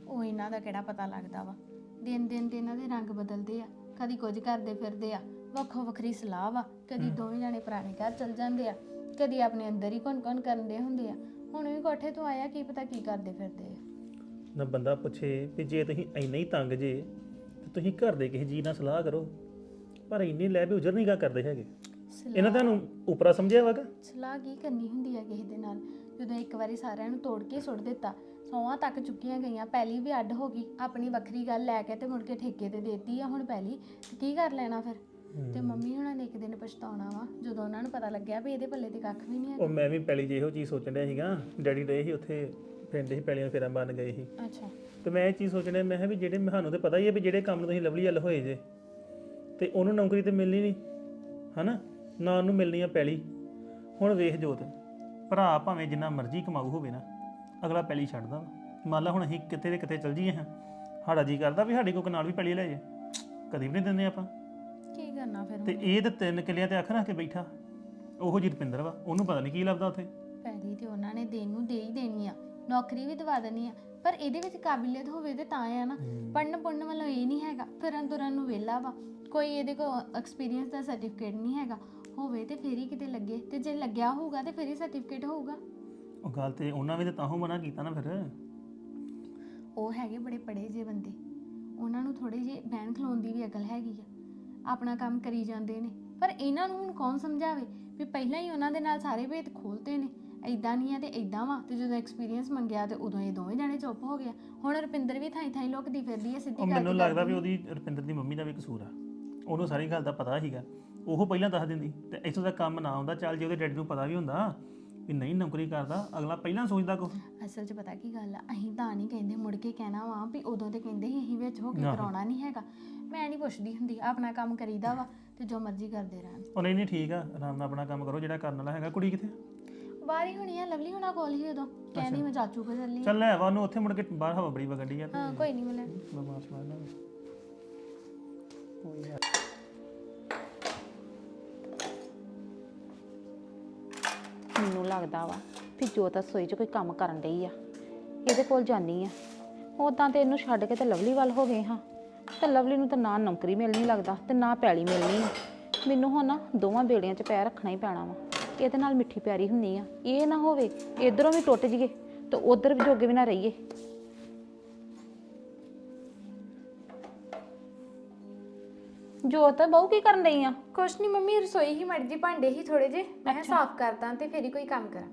ਉਹ ਇਹਨਾਂ ਦਾ ਕਿਹੜਾ ਪਤਾ ਲੱਗਦਾ ਵਾ? ਦਿਨ ਦਿਨ ਦੇ ਇਹਨਾਂ ਦੇ ਰੰਗ ਬਦਲਦੇ ਆ। ਕਦੀ ਕੁਝ ਕਰਦੇ ਫਿਰਦੇ ਆ। ਵੱਖੋ ਵੱਖਰੀ ਸਲਾਹ ਵਾ। ਕਦੀ ਦੋਵੇਂ ਜਾਣੇ ਪੁਰਾਣੇ ਘਰ ਚਲ ਜਾਂਦੇ ਆ। ਕਦੀ ਆਪਣੇ ਅੰਦਰ ਹੀ ਕੌਣ-ਕੌਣ ਕਰਦੇ ਹੁੰਦੇ ਆ। ਹੁਣ ਵੀ ਕੋਠੇ ਤੋਂ ਆਇਆ ਕੀ ਪਤਾ ਕੀ ਕਰਦੇ ਫਿਰਦੇ ਆ। ਨਾ ਬੰਦਾ ਪੁੱਛੇ ਵੀ ਜੇ ਤੁਸੀਂ ਇੰਨੇ ਹੀ ਤੰਗ ਜੇ ਤੇ ਤੁਸੀਂ ਘਰ ਦੇ ਕਿਸੇ ਜੀ ਨਾਲ ਸਲਾਹ ਕਰੋ। ਪਰ ਇੰਨੀ ਲੈ ਵੀ ਉਜਰ ਨਹੀਂ ਗਾ ਕਰਦੇ ਹੈਗੇ। ਇਹਨਾਂ ਤੁਹਾਨੂੰ ਉਪਰਾ ਸਮਝਿਆ ਵਾਗਾ ਸਲਾਹ ਕੀ ਕਰਨੀ ਹੁੰਦੀ ਆ ਕਿਸੇ ਦੇ ਨਾਲ? ਜਦੋਂ ਇੱਕ ਵਾਰੀ ਸਾਰਿਆਂ ਨੂੰ ਤੋੜ ਕੇ ਸੁੱਟ ਦਿੱਤਾ ਸੌਆਂ ਤੱਕ ਚੁੱਕੀਆਂ ਗਈਆਂ ਪਹਿਲੀ ਵੀ ਅੱਡ ਹੋ ਗਈ ਆਪਣੀ ਵੱਖਰੀ ਗੱਲ ਲੈ ਕੇ ਤੇ ਮੁੜ ਕੇ ਠੇਕੇ ਤੇ ਦੇਤੀ ਆ ਹੁਣ ਪਹਿਲੀ ਤੇ ਕੀ ਕਰ ਲੈਣਾ ਫਿਰ? ਤੇ ਮੰਮੀ ਹੁਣਾਂ ਨੇ ਇੱਕ ਦਿਨ ਪਛਤਾਉਣਾ ਵਾ ਜਦੋਂ ਉਹਨਾਂ ਨੂੰ ਪਤਾ ਲੱਗਿਆ ਵੀ ਇਹਦੇ ਪੱਲੇ ਤੇ ਕੱਖ ਵੀ ਨਹੀਂ ਉਹ ਮੈਂ ਵੀ 'ਚ ਇਹੋ ਚੀਜ਼ ਸੋਚਣ ਡਿਆ ਸੀਗਾ ਡੈਡੀ ਦੇ ਸੀ ਉੱਥੇ ਪਿੰਡ ਸੀ ਪੈਲੀਆਂ ਫੇਰਾਂ ਬਣ ਗਏ ਸੀ। ਹੈ ਅੱਛਾ। ਤੇ ਮੈਂ ਇਹ ਚੀਜ਼ ਸੋਚਣ ਮੈਂ ਕਿਹਾ ਵੀ ਜਿਹੜੇ ਮੈਨੂੰ ਤੇ ਪਤਾ ਹੀ ਹੈ ਵੀ ਜਿਹੜੇ ਕੰਮ ਨੂੰ ਤੁਸੀਂ ਲਵਲੀ ਵੱਲ ਹੋਏ ਜੇ ਤੇ ਉਹਨੂੰ ਨੌਕਰੀ ਤੇ ਮਿਲਣੀ ਨਹੀਂ ਹਨਾ? ਨਾ ਉਹਨੂੰ ਮਿਲਣੀ ਆ ਪੈਲੀ। ਹੁਣ ਵੇਖ ਜੋਤ ਭਰਾ ਭਾਵੇਂ ਜਿੰਨਾ ਮਰਜ਼ੀ ਕਮਾਊ ਹੋਵੇ ਨਾ ਅਗਲਾ ਪੈਲੀ ਛੱਡਦਾ ਵਾ ਮੰਨ ਲਾ ਹੁਣ ਅਸੀਂ ਕਿਤੇ ਦੇ ਕਿਤੇ ਚਲ ਜੀਏ ਹਾਂ। ਸਾਡਾ ਜੀ ਕਰਦਾ ਵੀ ਸਾਡੇ ਕੋਲ ਕਨਾਲ ਵੀ ਪੈਲੀ ਲੈ ਜੇ। ਕਦੀ ਵੀ ਨਹੀਂ ਦਿੰਦੇ ਆਪਾਂ। ਕੀ ਕਰਨਾ ਫਿਰ ਤੇ ਇਹ ਤੇ ਤਿੰਨ ਕਿੱਲਿਆਂ ਤੇ ਅੱਖ ਰੱਖ ਕੇ ਬੈਠਾ। ਉਹੋ ਜੀ ਰੁਪਿੰਦਰ ਵਾ ਉਹਨੂੰ ਪਤਾ ਨਹੀਂ ਕੀ ਲੱਭਦਾ ਉੱਥੇ। ਪੈਲੀ ਤੇ ਉਹਨਾਂ ਨੇ ਦੇਣ ਨੂੰ ਦੇ ਹੀ ਦੇਣੀ ਆ। ਨੌਕਰੀ ਵੀ ਦਵਾ ਦੇਣੀ ਆ। ਪਰ ਇਹਦੇ ਵਿੱਚ ਕਾਬਲੀਅਤ ਹੋਵੇ ਤੇ ਤਾਂ ਆ ਨਾ। ਪੜਨ ਪੜਨ ਵੱਲੋਂ ਇਹ ਨਹੀਂ ਹੈਗਾ। ਫਿਰਨ ਤੁਰਨ ਨੂੰ ਵਿਹਲਾ ਵਾ। ਕੋਈ ਇਹਦੇ ਕੋਲ ਐਕਸਪੀਰੀਅੰਸ ਦਾ ਸਰਟੀਫਿਕੇਟ ਨਹੀਂ ਹੈਗਾ। ਹੋਵੇ ਤੇ ਫੇਰ ਹੀ ਕਿਤੇ ਲੱਗੇ। ਤੇ ਜੇ ਲੱਗਿਆ ਹੋਊਗਾ ਤੇ ਫੇਰ ਹੀ ਸਰਟੀਫਿਕੇਟ ਹੋਊਗਾ। ਉਹ ਗੱਲ ਤੇ ਉਹਨਾਂ ਵੀ ਤਾਂ ਤਾਹੋਂ ਮਨਾ ਕੀਤਾ ਨਾ ਫਿਰ। ਉਹ ਹੈਗੇ ਬੜੇ ਪੜੇ ਜੇ ਬੰਦੇ। ਉਹਨਾਂ ਨੂੰ ਥੋੜੇ ਜੇ ਬਹਿਣ ਖਲੋਣ ਦੀ ਵੀ ਅਕਲ ਹੈਗੀ ਆ। ਆਪਣਾ ਕੰਮ ਕਰੀ ਜਾਂਦੇ ਨੇ। ਪਰ ਇਹਨਾਂ ਨੂੰ ਹੁਣ ਕੌਣ ਸਮਝਾਵੇ? ਵੀ ਪਹਿਲਾਂ ਹੀ ਉਹਨਾਂ ਦੇ ਨਾਲ ਸਾਰੇ ਭੇਤ ਖੋਲਤੇ ਨੇ। ਐਦਾਂ ਨਹੀਂ ਆ ਤੇ ਐਦਾਂ ਵਾ ਤੇ ਜਦੋਂ ਐਕਸਪੀਰੀਅੰਸ ਮੰਗਿਆ ਤੇ ਉਦੋਂ ਇਹ ਦੋਵੇਂ ਜਾਣੇ ਚੁੱਪ ਹੋ ਗਿਆ ਹੁਣ ਰੁਪਿੰਦਰ ਵੀ ਥਾਈ ਥਾਈ ਲੁਕਦੀ ਫਿਰਦੀ ਉਹ ਸਿੱਧੀ ਗੱਲ ਮੈਨੂੰ ਲੱਗਦਾ ਵੀ ਉਹਦੀ ਰੁਪਿੰਦਰ ਦੀ ਮੰਮੀ ਦਾ ਵੀ ਕਸੂਰ ਆ। ਉਹਨੂੰ ਸਾਰੀ ਗੱਲ ਦਾ ਪਤਾ ਸੀਗਾ। ਉਹ ਪਹਿਲਾਂ ਦੱਸ ਦਿੰਦੀ ਤੇ ਇੱਥੋਂ ਦਾ ਕੰਮ ਨਾ ਹੁੰਦਾ ਚੱਲ ਜੇ ਉਹਦੇ ਡੈਡੀ ਨੂੰ ਪਤਾ ਵੀ ਹੁੰਦਾ ਵੀ ਨਹੀਂ ਨੌਕਰੀ ਕਰਦਾ ਅਗਲਾ ਪਹਿਲਾਂ ਸੋਚਦਾ ਕੁਛ। ਅਸਲ 'ਚ ਪਤਾ ਕੀ ਗੱਲ ਆ ਅਸੀਂ ਤਾਂ ਨਹੀਂ ਕਹਿੰਦੇ ਮੁੜ ਕੇ ਕਹਿਣਾ ਵਾ ਵੀ ਉਦੋਂ ਤੇ ਕਹਿੰਦੇ ਸੀ ਅਸੀਂ ਵਿੱਚ ਹੋ ਕੇ ਆਹੋ। ਕਰਾਉਣਾ ਨਹੀਂ ਹੈਗਾ। ਮੈਂ ਨਹੀਂ ਪੁੱਛਦੀ ਹੁੰਦੀ ਆਪਣਾ ਕੰਮ ਕਰੀਦਾ ਵਾ ਤੇ ਜੋ ਮਰਜ਼ੀ ਕਰਦੇ ਰਹਿਣ। ਉਹ ਨਹੀਂ ਨਹੀਂ ਠੀਕ ਆ ਆਰਾਮ ਨਾਲ ਆਪਣਾ ਕੰਮ ਕਰੋ ਜਿਹੜਾ ਕਰਨ ਵਾਲਾ ਹੈਗਾ। ਕੁੜੀ ਕਿੱਥੇ ਬਾਹਰ ਹੀ ਹੋਣੀ ਆ ਲਵਲੀ ਹੁਣਾ ਕੋਲ ਹੀ ਉਦੋਂ। ਕਹਿੰਦੀ ਮੈਂ ਚਾਚੂ ਕੋਲ ਚੱਲੀ। ਚੱਲ ਲੈ ਵਾ ਉਹਨੂੰ ਉੱਥੇ ਮੁੜ ਕੇ ਬਾਹਰ ਹਵਾ ਬੜੀ ਵਗੜੀ ਆ। ਤੇ ਹਾਂ ਕੋਈ ਨਹੀਂ ਮਿਲਣ ਬਦਮਾਸ਼ ਮਾਰ ਲਾਂਗੇ ਮੈਨੂੰ ਲੱਗਦਾ ਵਾ ਵੀ ਜੋਤ ਰਸੋਈ 'ਚ ਕੋਈ ਕੰਮ ਕਰਨ ਡਈ ਆ। ਇਹਦੇ ਕੋਲ ਜਾਨੀ ਆ। ਉਦਾਂ ਤੇ ਇਹਨੂੰ ਛੱਡ ਕੇ ਤੇ ਲਵਲੀ ਵੱਲ ਹੋ ਗਏ ਹਾਂ। ਤੇ ਲਵਲੀ ਨੂੰ ਤਾਂ ਨਾ ਨੌਕਰੀ ਮਿਲਣੀ ਲੱਗਦਾ ਤੇ ਨਾ ਪੈਲੀ ਮਿਲਣੀ ਆ। ਮੈਨੂੰ ਹੁਣ ਨਾ ਦੋਵਾਂ ਬੇੜੀਆਂ 'ਚ ਪੈਰ ਰੱਖਣਾ ਹੀ ਪੈਣਾ ਵਾ। ਇਹਦੇ ਨਾਲ ਮਿੱਠੀ ਪਿਆਰੀ ਹੁੰਨੀ ਆ। ਇਹ ਨਾ ਹੋਵੇ ਇਧਰੋਂ ਵੀ ਟੁੱਟ ਜੀਏ ਤੇ ਉਧਰ ਵੀ ਜੋਗੇ ਵੀ ਨਾ ਰਹੀਏ। ਜੋਤ ਬਹੁ ਕੀ ਕਰਨ ਡਈ ਆ? ਕੁਛ ਨਹੀਂ ਮੰਮੀ ਰਸੋਈ ਹੀ ਮੜ ਜੀ ਭਾਂਡੇ ਹੀ ਥੋੜੇ ਜੇ ਮੈਂ ਕਿਹਾ ਸਾਫ਼ ਕਰਦਾ ਤੇ ਫੇਰ ਹੀ ਕੋਈ ਕੰਮ ਕਰਾਂ।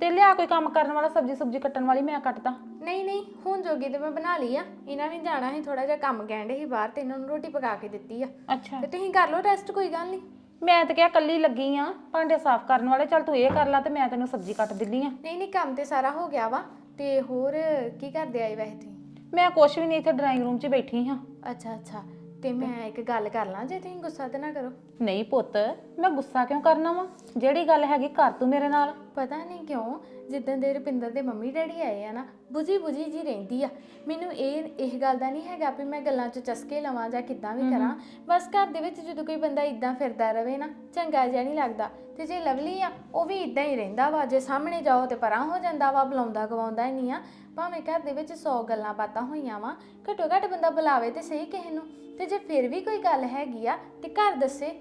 ਤੇ ਲਿਆ ਕੋਈ ਕੰਮ ਕਰਨ ਵਾਲਾ ਸਬਜੀ ਸੁਬਜੀ ਕੱਟਣ ਵਾਲੀ ਮੈਂ ਕੱਟਦਾ। ਨਹੀਂ ਨਹੀਂ ਹੁਣ ਜੋਗੀ ਤੇ ਮੈਂ ਬਣਾ ਲਈ ਆ। ਇਹਨਾਂ ਨੇ ਜਾਣਾ ਸੀ ਥੋੜਾ ਜਿਹਾ ਕੰਮ ਕਹਿੰਦੇ ਸੀ ਬਾਹਰ ਤੇ ਇਹਨਾਂ ਨੂੰ ਰੋਟੀ ਪਕਾ ਕੇ ਦਿੱਤੀ ਆ। ਅੱਛਾ। ਤੇ ਤੁਸੀਂ ਕਰ ਲਓ ਰੈਸਟ ਕੋਈ ਗੱਲ ਨਹੀਂ ਮੈਂ ਤਾਂ ਕਿਹਾ ਕੱਲੀ ਲੱਗੀ ਆ ਭਾਂਡੇ ਸਾਫ਼ ਕਰਨ ਵਾਲੇ ਚੱਲ ਤੂੰ ਇਹ ਕਰ ਲੈ ਤੇ ਮੈਂ ਤੈਨੂੰ ਸਬਜ਼ੀ ਕੱਟ ਦਿੰਨੀ ਆ। ਨਹੀਂ ਨਹੀਂ ਕੰਮ ਤੇ ਸਾਰਾ ਹੋ ਗਿਆ ਵਾ ਤੇ ਹੋਰ ਕੀ ਕਰਦੇ ਆਏ ਵੈਸੇ ਤੁਸੀਂ? ਮੈਂ ਕੁਛ ਵੀ ਨਹੀਂ ਇੱਥੇ ਡਰਾਇੰਗ ਰੂਮ 'ਚ ਬੈਠੀ ਹਾਂ। ਅੱਛਾ ਅੱਛਾ। ਤੇ ਮੈਂ ਇੱਕ ਗੱਲ ਕਰ ਲਾਂ ਜੇ ਤੁਸੀਂ ਗੁੱਸਾ ਤੇ ਨਾ ਕਰੋ। ਨਹੀਂ ਪੁੱਤ ਮੈਂ ਗੁੱਸਾ ਕਿਉਂ ਕਰਨਾ ਵਾ? ਜਿਹੜੀ ਗੱਲ ਹੈਗੀ ਕਰ ਤੂੰ ਮੇਰੇ ਨਾਲ। ਪਤਾ ਨਹੀਂ ਕਿਉਂ ਜਿੱਦਣ ਦੇ ਰੁਪਿੰਦਰ ਦੇ ਮੰਮੀ ਡੈਡੀ ਆਏ ਆ ਨਾ ਬੁਝੀ ਬੁਝੀ ਜੀ ਰਹਿੰਦੀ ਆ। ਮੈਨੂੰ ਇਹ ਇਹ ਗੱਲ ਦਾ ਨਹੀਂ ਹੈਗਾ ਵੀ ਮੈਂ ਗੱਲਾਂ 'ਚ ਚਸਕੇ ਲਵਾਂ ਜਾਂ ਕਿੱਦਾਂ ਵੀ ਕਰਾਂ। ਬਸ ਘਰ ਦੇ ਵਿੱਚ ਜਦੋਂ ਕੋਈ ਬੰਦਾ ਇਦਾਂ ਫਿਰਦਾ ਰਵੇ ਨਾ ਚੰਗਾ ਜਿਹਾ ਨਹੀਂ ਲੱਗਦਾ। ਤੇ ਜੇ ਲਵਲੀ ਆ, ਉਹ ਵੀ ਇਦਾਂ ਹੀ ਰਹਿੰਦਾ ਵਾ, ਜੇ ਸਾਹਮਣੇ ਜਾਓ ਤੇ ਪਰਾਂ ਹੋ ਜਾਂਦਾ ਵਾ, ਬੁਲਾਉਂਦਾ ਗਵਾਉਂਦਾ ਹੀ ਨਹੀਂ ਆ। ਭਾਵੇਂ ਘਰ ਦੇ ਵਿੱਚ 100 ਗੱਲਾਂ ਬਾਤਾਂ ਹੋਈਆਂ ਵਾ, ਘੱਟੋ ਘੱਟ ਬੰਦਾ ਬੁਲਾਵੇ ਤੇ ਸਹੀ ਕਿਸੇ ਨੂੰ। ਤੇ ਜੇ ਫਿਰ ਵੀ ਕੋਈ ਗੱਲ ਹੈਗੀ ਆ, ਤੇ ਘਰ ਦੱਸੇ।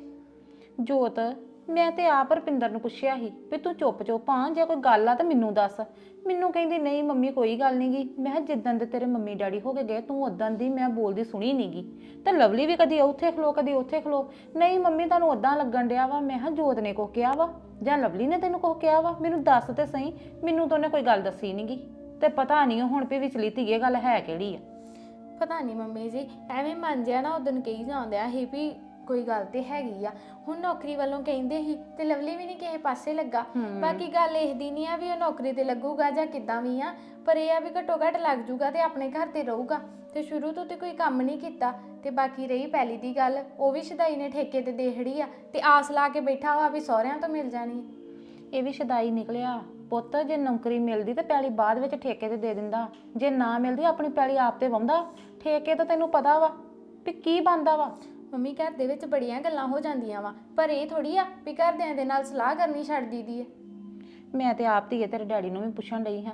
ਜੋਤ ਮੈਂ ਤੇ ਆਪ ਰਪਿੰਦਰ ਨੂੰ ਪੁੱਛਿਆ ਸੀ ਵੀ ਤੂੰ ਚੁੱਪ ਚੁੱਪ ਆ, ਜੇ ਕੋਈ ਗੱਲ ਆ ਤਾਂ ਮੈਨੂੰ ਦੱਸ। ਮੈਨੂੰ ਕਹਿੰਦੀ, ਨਹੀਂ ਮੰਮੀ, ਕੋਈ ਗੱਲ ਨਹੀਂਗੀ ਮੈਂ ਕਿਹਾ ਜਿੱਦਾਂ ਦੇ ਤੇਰੇ ਮੰਮੀ ਡੈਡੀ ਹੋ ਕੇ ਗਏ, ਤੂੰ ਉਦਾਂ ਦੀ ਮੈਂ ਬੋਲਦੀ ਸੁਣੀ ਨਹੀਂਗੀ ਤੇ ਲਵਲੀ ਵੀ ਕਦੀ ਉੱਥੇ ਖਲੋ, ਕਦੀ ਉੱਥੇ ਖਲੋ। ਨਹੀਂ ਮੰਮੀ, ਤੁਹਾਨੂੰ ਉਦਾਂ ਲੱਗਣ ਡਿਆ ਵਾ, ਮੈਂ ਕਿਹਾ, ਜੋਤ ਨੇ ਕੁਛ ਕਿਹਾ ਵਾ? ਜਾਂ ਲਵਲੀ ਨੇ ਤੈਨੂੰ ਕੁਛ ਕਿਹਾ ਵਾ? ਮੈਨੂੰ ਦੱਸ ਤੇ ਸਹੀ, ਮੈਨੂੰ ਤਾਂ ਉਹਨੇ ਕੋਈ ਗੱਲ ਦੱਸੀ ਨਹੀਂਗੀ ਤੇ ਪਤਾ ਨਹੀਂ ਹੁਣ ਵੀ ਵਿਚਲੀ ਧੀਏ ਗੱਲ ਹੈ ਕਿਹੜੀ ਆ। ਪਤਾ ਨਹੀਂ ਮੰਮੀ ਜੀ, ਐਵੇਂ ਮਨ ਜਿਆ ਨਾ ਉਦੋਂ ਕਹੀ ਜਾਂਦਿਆ ਸੀ ਵੀ ਕੋਈ ਗੱਲ ਤੇ ਹੈਗੀ ਆ। ਹੁਣ ਨੌਕਰੀ ਵੱਲੋਂ ਕਹਿੰਦੇ ਸੀ ਤੇ ਲਵਲੀ ਵੀ ਨਹੀਂ ਕਿਸੇ ਪਾਸੇ ਲੱਗਾ। ਬਾਕੀ ਗੱਲ ਇਹ ਦੀ ਨਹੀਂ ਆ ਵੀ ਉਹ ਨੌਕਰੀ ਤੇ ਲੱਗੂਗਾ ਜਾਂ ਕਿੱਦਾਂ ਵੀ ਆ ਪਰ ਇਹ ਆ ਵੀ ਘੱਟੋ ਘੱਟ ਲੱਗ ਜੂਗਾ ਤੇ ਆਪਣੇ ਘਰ ਤੇ ਰਹੂਗਾ। ਤੇ ਸ਼ੁਰੂ ਤੋਂ ਤੇ ਕੋਈ ਕੰਮ ਨਹੀਂ ਕੀਤਾ ਤੇ ਬਾਕੀ ਰਹੀ ਪਹਿਲੀ ਦੀ ਗੱਲ। ਉਹ ਵੀ ਸ਼ਦਾਈ ਨੇ ਠੇਕੇ ਤੇ ਦੇਹੜੀ ਆ ਤੇ ਆਸ ਲਾ ਕੇ ਬੈਠਾ ਵਾ ਵੀ ਸਹੁਰਿਆਂ ਤੋਂ ਮਿਲ ਜਾਣੀ। ਆ। ਇਹ ਵੀ ਸ਼ਦਾਈ ਨਿਕਲਿਆ। ਪੁੱਤ ਜੇ ਨੌਕਰੀ ਮਿਲਦੀ ਤੇ ਪੈਲੀ ਬਾਅਦ ਵਿੱਚ ਠੇਕੇ ਤੇ ਦੇ ਦਿੰਦਾ। ਜੇ ਨਾ ਮਿਲਦੀ ਆਪਣੀ ਪੈਲੀ ਆਪ ਤੇ ਵਾਉਂਦਾ ਠੇਕੇ ਤਾਂ ਤੈਨੂੰ ਪਤਾ ਵਾ ਵੀ ਕੀ ਬੰਦਾ ਵਾ। ਮੰਮੀ ਘਰ ਦੇ ਵਿੱਚ ਬੜੀਆਂ ਗੱਲਾਂ ਹੋ ਜਾਂਦੀਆਂ ਵਾ, ਪਰ ਇਹ ਥੋੜੀ ਆ ਵੀ ਘਰਦਿਆਂ ਦੇ ਨਾਲ ਸਲਾਹ ਕਰਨੀ ਛੱਡ ਦੀਦੀ ਹੈ ਮੈਂ ਤੇ ਆਪ ਧੀਏ ਤੇਰੇ ਡੈਡੀ ਨੂੰ ਵੀ ਪੁੱਛਣ ਲਈ ਹਾਂ।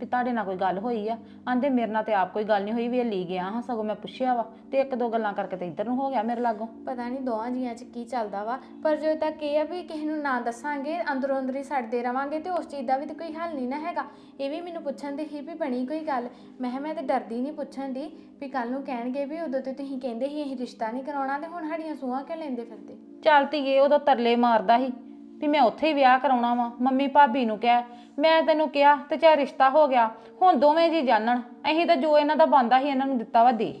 ਵੀ ਤੁਹਾਡੇ ਨਾਲ ਕੋਈ ਗੱਲ ਹੋਈ ਆ। ਆਂਦੇ ਮੇਰੇ ਨਾਲ ਤੇ ਆਪ ਕੋਈ ਗੱਲ ਨਹੀਂ ਹੋਈ ਵੀ ਇਹ ਲੀ ਗਿਆ ਹਾਂ ਸਗੋਂ ਮੈਂ ਪੁੱਛਿਆ ਵਾ ਤੇ ਇੱਕ ਦੋ ਗੱਲਾਂ ਕਰਕੇ ਤੇ ਇੱਧਰ ਨੂੰ ਹੋ ਗਿਆ ਮੇਰੇ ਲਾਗੋਂ। ਪਤਾ ਨਹੀਂ ਦੋਵਾਂ ਜੀਆਂ 'ਚ ਕੀ ਚੱਲਦਾ ਵਾ ਪਰ ਜਦੋਂ ਤੱਕ ਇਹ ਆ ਵੀ ਕਿਸੇ ਨੂੰ ਨਾ ਦੱਸਾਂਗੇ ਅੰਦਰੋਂ ਅੰਦਰ ਹੀ ਸੜਦੇ ਰਵਾਂਗੇ ਤੇ ਉਸ ਚੀਜ਼ ਦਾ ਵੀ ਤੇ ਕੋਈ ਹੱਲ ਨਹੀਂ ਨਾ ਹੈਗਾ। ਇਹ ਵੀ ਮੈਨੂੰ ਪੁੱਛਣ ਦੀ ਸੀ ਵੀ ਬਣੀ ਕੋਈ ਗੱਲ। ਮੈਂ ਕਿਹਾ ਮੈਂ ਤੇ ਡਰਦੀ ਨਹੀਂ ਪੁੱਛਣ ਦੀ ਵੀ ਕੱਲ ਨੂੰ ਕਹਿਣਗੇ ਵੀ ਉਦੋਂ ਤੇ ਤੁਸੀਂ ਕਹਿੰਦੇ ਸੀ ਅਸੀਂ ਰਿਸ਼ਤਾ ਨਹੀਂ ਕਰਾਉਣਾ ਤੇ ਹੁਣ ਸਾਡੀਆਂ ਸੂਹਾਂ ਕਿਉਂ ਲੈਂਦੇ ਫਿਰਦੇ? ਚੱਲ ਧੀਏ ਉਦੋਂ ਤਰਲੇ ਮਾਰਦਾ ਸੀ। ਵੀ ਮੈਂ ਉੱਥੇ ਹੀ ਵਿਆਹ ਕਰਾਉਣਾ ਵਾ। ਮੰਮੀ ਭਾਬੀ ਨੂੰ ਕਿਹਾ ਮੈਂ ਤੈਨੂੰ ਕਿਹਾ ਤੇ ਚਾਹੇ ਰਿਸ਼ਤਾ ਹੋ ਗਿਆ ਹੁਣ ਦੋਵੇਂ ਜੀ ਜਾਣਨ ਅਸੀਂ ਤਾਂ ਜੋ ਇਹਨਾਂ ਦਾ ਬੰਦਾ ਸੀ ਇਹਨਾਂ ਨੂੰ ਦਿੱਤਾ ਵਾ ਦੇ।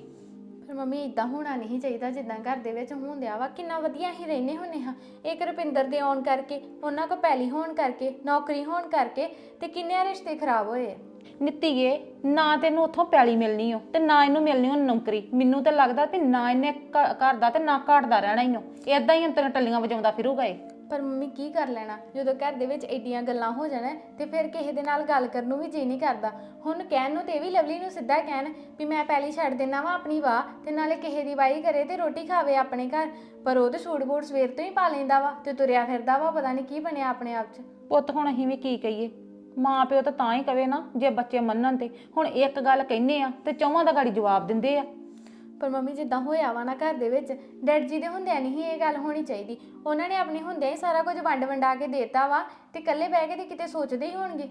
ਪਰ ਮੰਮੀ ਇਦਾਂ ਹੋਣਾ ਨਹੀਂ ਚਾਹੀਦਾ ਜਿੱਦਾਂ ਘਰ ਦੇ ਵਿੱਚ ਹੁੰਦਿਆ ਵਾ। ਕਿੰਨਾ ਵਧੀਆ ਹੀ ਰਹਿੰਦੇ ਹੁੰਨੇ ਹਾਂ। ਇੱਕ ਰੁਪਿੰਦਰ ਦੇ ਆਉਣ ਕਰਕੇ ਉਹਨਾਂ ਕੋ ਪੈਲੀ ਹੋਣ ਕਰਕੇ ਨੌਕਰੀ ਹੋਣ ਕਰਕੇ ਤੇ ਕਿੰਨੇ ਰਿਸ਼ਤੇ ਖਰਾਬ ਹੋਏ ਆ। ਨਿੱਤੀਏ ਨਾ ਤੈਨੂੰ ਉੱਥੋਂ ਪੈਲੀ ਮਿਲਣੀ ਓ ਤੇ ਨਾ ਇਹਨੂੰ ਮਿਲਣੀ ਓ ਨੌਕਰੀ। ਮੈਨੂੰ ਤਾਂ ਲੱਗਦਾ ਵੀ ਨਾ ਇਹਨੇ ਘ- ਘਰ ਦਾ ਤੇ ਨਾ ਘਾਟ ਦਾ ਰਹਿਣਾ ਹੀ ਓ। ਏਦਾਂ ਹੀ ਤੇਰੇ ਟੱਲੀਆਂ ਵਜਾਉਂਦਾ ਫਿਰੂਗਾ ਇਹ। ਪਰ ਮੰਮੀ ਕੀ ਕਰ ਲੈਣਾ? ਜਦੋਂ ਘਰ ਦੇ ਵਿੱਚ ਏਡੀਆਂ ਗੱਲਾਂ ਹੋ ਜਾਣ ਤੇ ਫਿਰ ਕਿਸੇ ਦੇ ਨਾਲ ਗੱਲ ਕਰਨ ਨੂੰ ਵੀ ਜੀ ਨਹੀਂ ਕਰਦਾ। ਹੁਣ ਕਹਿਣ ਨੂੰ ਤੇ ਇਹ ਵੀ ਲਵਲੀ ਨੂੰ ਸਿੱਧਾ ਕਹਿਣ ਵੀ ਮੈਂ ਪਹਿਲੀ ਛੱਡ ਦਿੰਦਾ ਵਾ ਆਪਣੀ ਵਾਹ ਤੇ ਨਾਲੇ ਕਿਸੇ ਦੀ ਵਾਈ ਕਰੇ ਤੇ ਰੋਟੀ ਖਾਵੇ ਆਪਣੇ ਘਰ। ਪਰ ਉਹ ਤੇ ਸੂਟ ਬੂਟ ਸਵੇਰ ਤੋਂ ਹੀ ਪਾ ਲੈਂਦਾ ਵਾ ਤੇ ਤੁਰਿਆ ਫਿਰਦਾ ਵਾ, ਪਤਾ ਨਹੀਂ ਕੀ ਬਣਿਆ ਆਪਣੇ ਆਪ 'ਚ। ਪੁੱਤ, ਹੁਣ ਅਸੀਂ ਵੀ ਕੀ ਕਹੀਏ? ਮਾਂ ਪਿਓ ਤਾਂ ਤਾਂ ਹੀ ਕਵੇ ਨਾ, ਜੇ ਬੱਚੇ ਮੰਨਣ ਤੇ। ਹੁਣ ਇੱਕ ਗੱਲ ਕਹਿੰਨੇ ਆ ਤੇ ਚੌਵਾਂ ਦਾ ਗਾੜੀ ਜਵਾਬ ਦਿੰਦੇ ਆ। ਪਰ ਮੰਮੀ ਜਿੱਦਾਂ ਹੋਇਆ ਵਾ ਨਾ ਘਰ ਦੇ ਵਿੱਚ, ਡੈਡ ਜੀ ਦੇ ਹੁੰਦਿਆਂ ਨਹੀਂ ਇਹ ਗੱਲ ਹੋਣੀ ਚਾਹੀਦੀ। ਉਹਨਾਂ ਨੇ ਆਪਣੇ ਹੁੰਦਿਆਂ ਹੀ ਸਾਰਾ ਕੁਝ ਵੰਡ ਵੰਡਾ ਕੇ ਦੇਤਾ ਵਾ ਤੇ ਇਕੱਲੇ ਬਹਿ ਕੇ ਤੇ ਕਿਤੇ ਸੋਚਦੇ ਹੀ ਹੋਣਗੇ।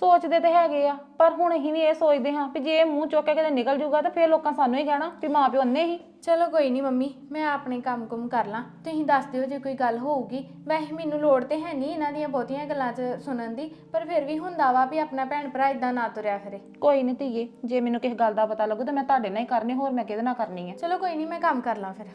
ਸੋਚਦੇ ਤੇ ਹੈਗੇ ਆ ਪਰ ਹੁਣ ਅਸੀਂ ਵੀ ਇਹ ਸੋਚਦੇ ਹਾਂ ਵੀ ਜੇ ਇਹ ਮੂੰਹ ਚੁੱਕ ਕੇ ਕਿਤੇ ਨਿਕਲ ਜੂਗਾ ਤਾਂ ਫੇਰ ਲੋਕਾਂ ਸਾਨੂੰ ਹੀ ਕਹਿਣਾ ਵੀ ਮਾਂ ਪਿਓ ਅੰਨੇ ਹੀ। ਚਲੋ ਕੋਈ ਨਹੀਂ ਮੰਮੀ ਮੈਂ ਆਪਣੇ ਕੰਮ-ਕੁਮ ਕਰ ਲਾਂ। ਤੁਸੀਂ ਦੱਸ ਦਿਓ ਜੇ ਕੋਈ ਗੱਲ ਹੋਊਗੀ। ਵੈਸੇ ਮੈਨੂੰ ਲੋੜ ਤੇ ਹੈ ਨਹੀਂ ਇਹਨਾਂ ਦੀਆਂ ਬਹੁਤੀਆਂ ਗੱਲਾਂ 'ਚ ਸੁਣਨ ਦੀ ਪਰ ਫਿਰ ਵੀ ਹੁੰਦਾ ਵਾ ਵੀ ਆਪਣਾ ਭੈਣ ਭਰਾ ਇਦਾਂ ਨਾ ਤੁਰਿਆ ਫਿਰੇ। ਕੋਈ ਨਹੀਂ ਧੀਏ ਜੇ ਮੈਨੂੰ ਕਿਸੇ ਗੱਲ ਦਾ ਪਤਾ ਲੱਗੂ ਤਾਂ ਮੈਂ ਤੁਹਾਡੇ ਨਾਲ ਹੀ ਕਰਨੀ ਹੋਰ ਮੈਂ ਕਿਹਦੇ ਨਾਲ ਕਰਨੀ ਆ? ਚਲੋ ਕੋਈ ਨਹੀਂ ਮੈਂ ਕੰਮ ਕਰ ਲਾਂ ਫਿਰ।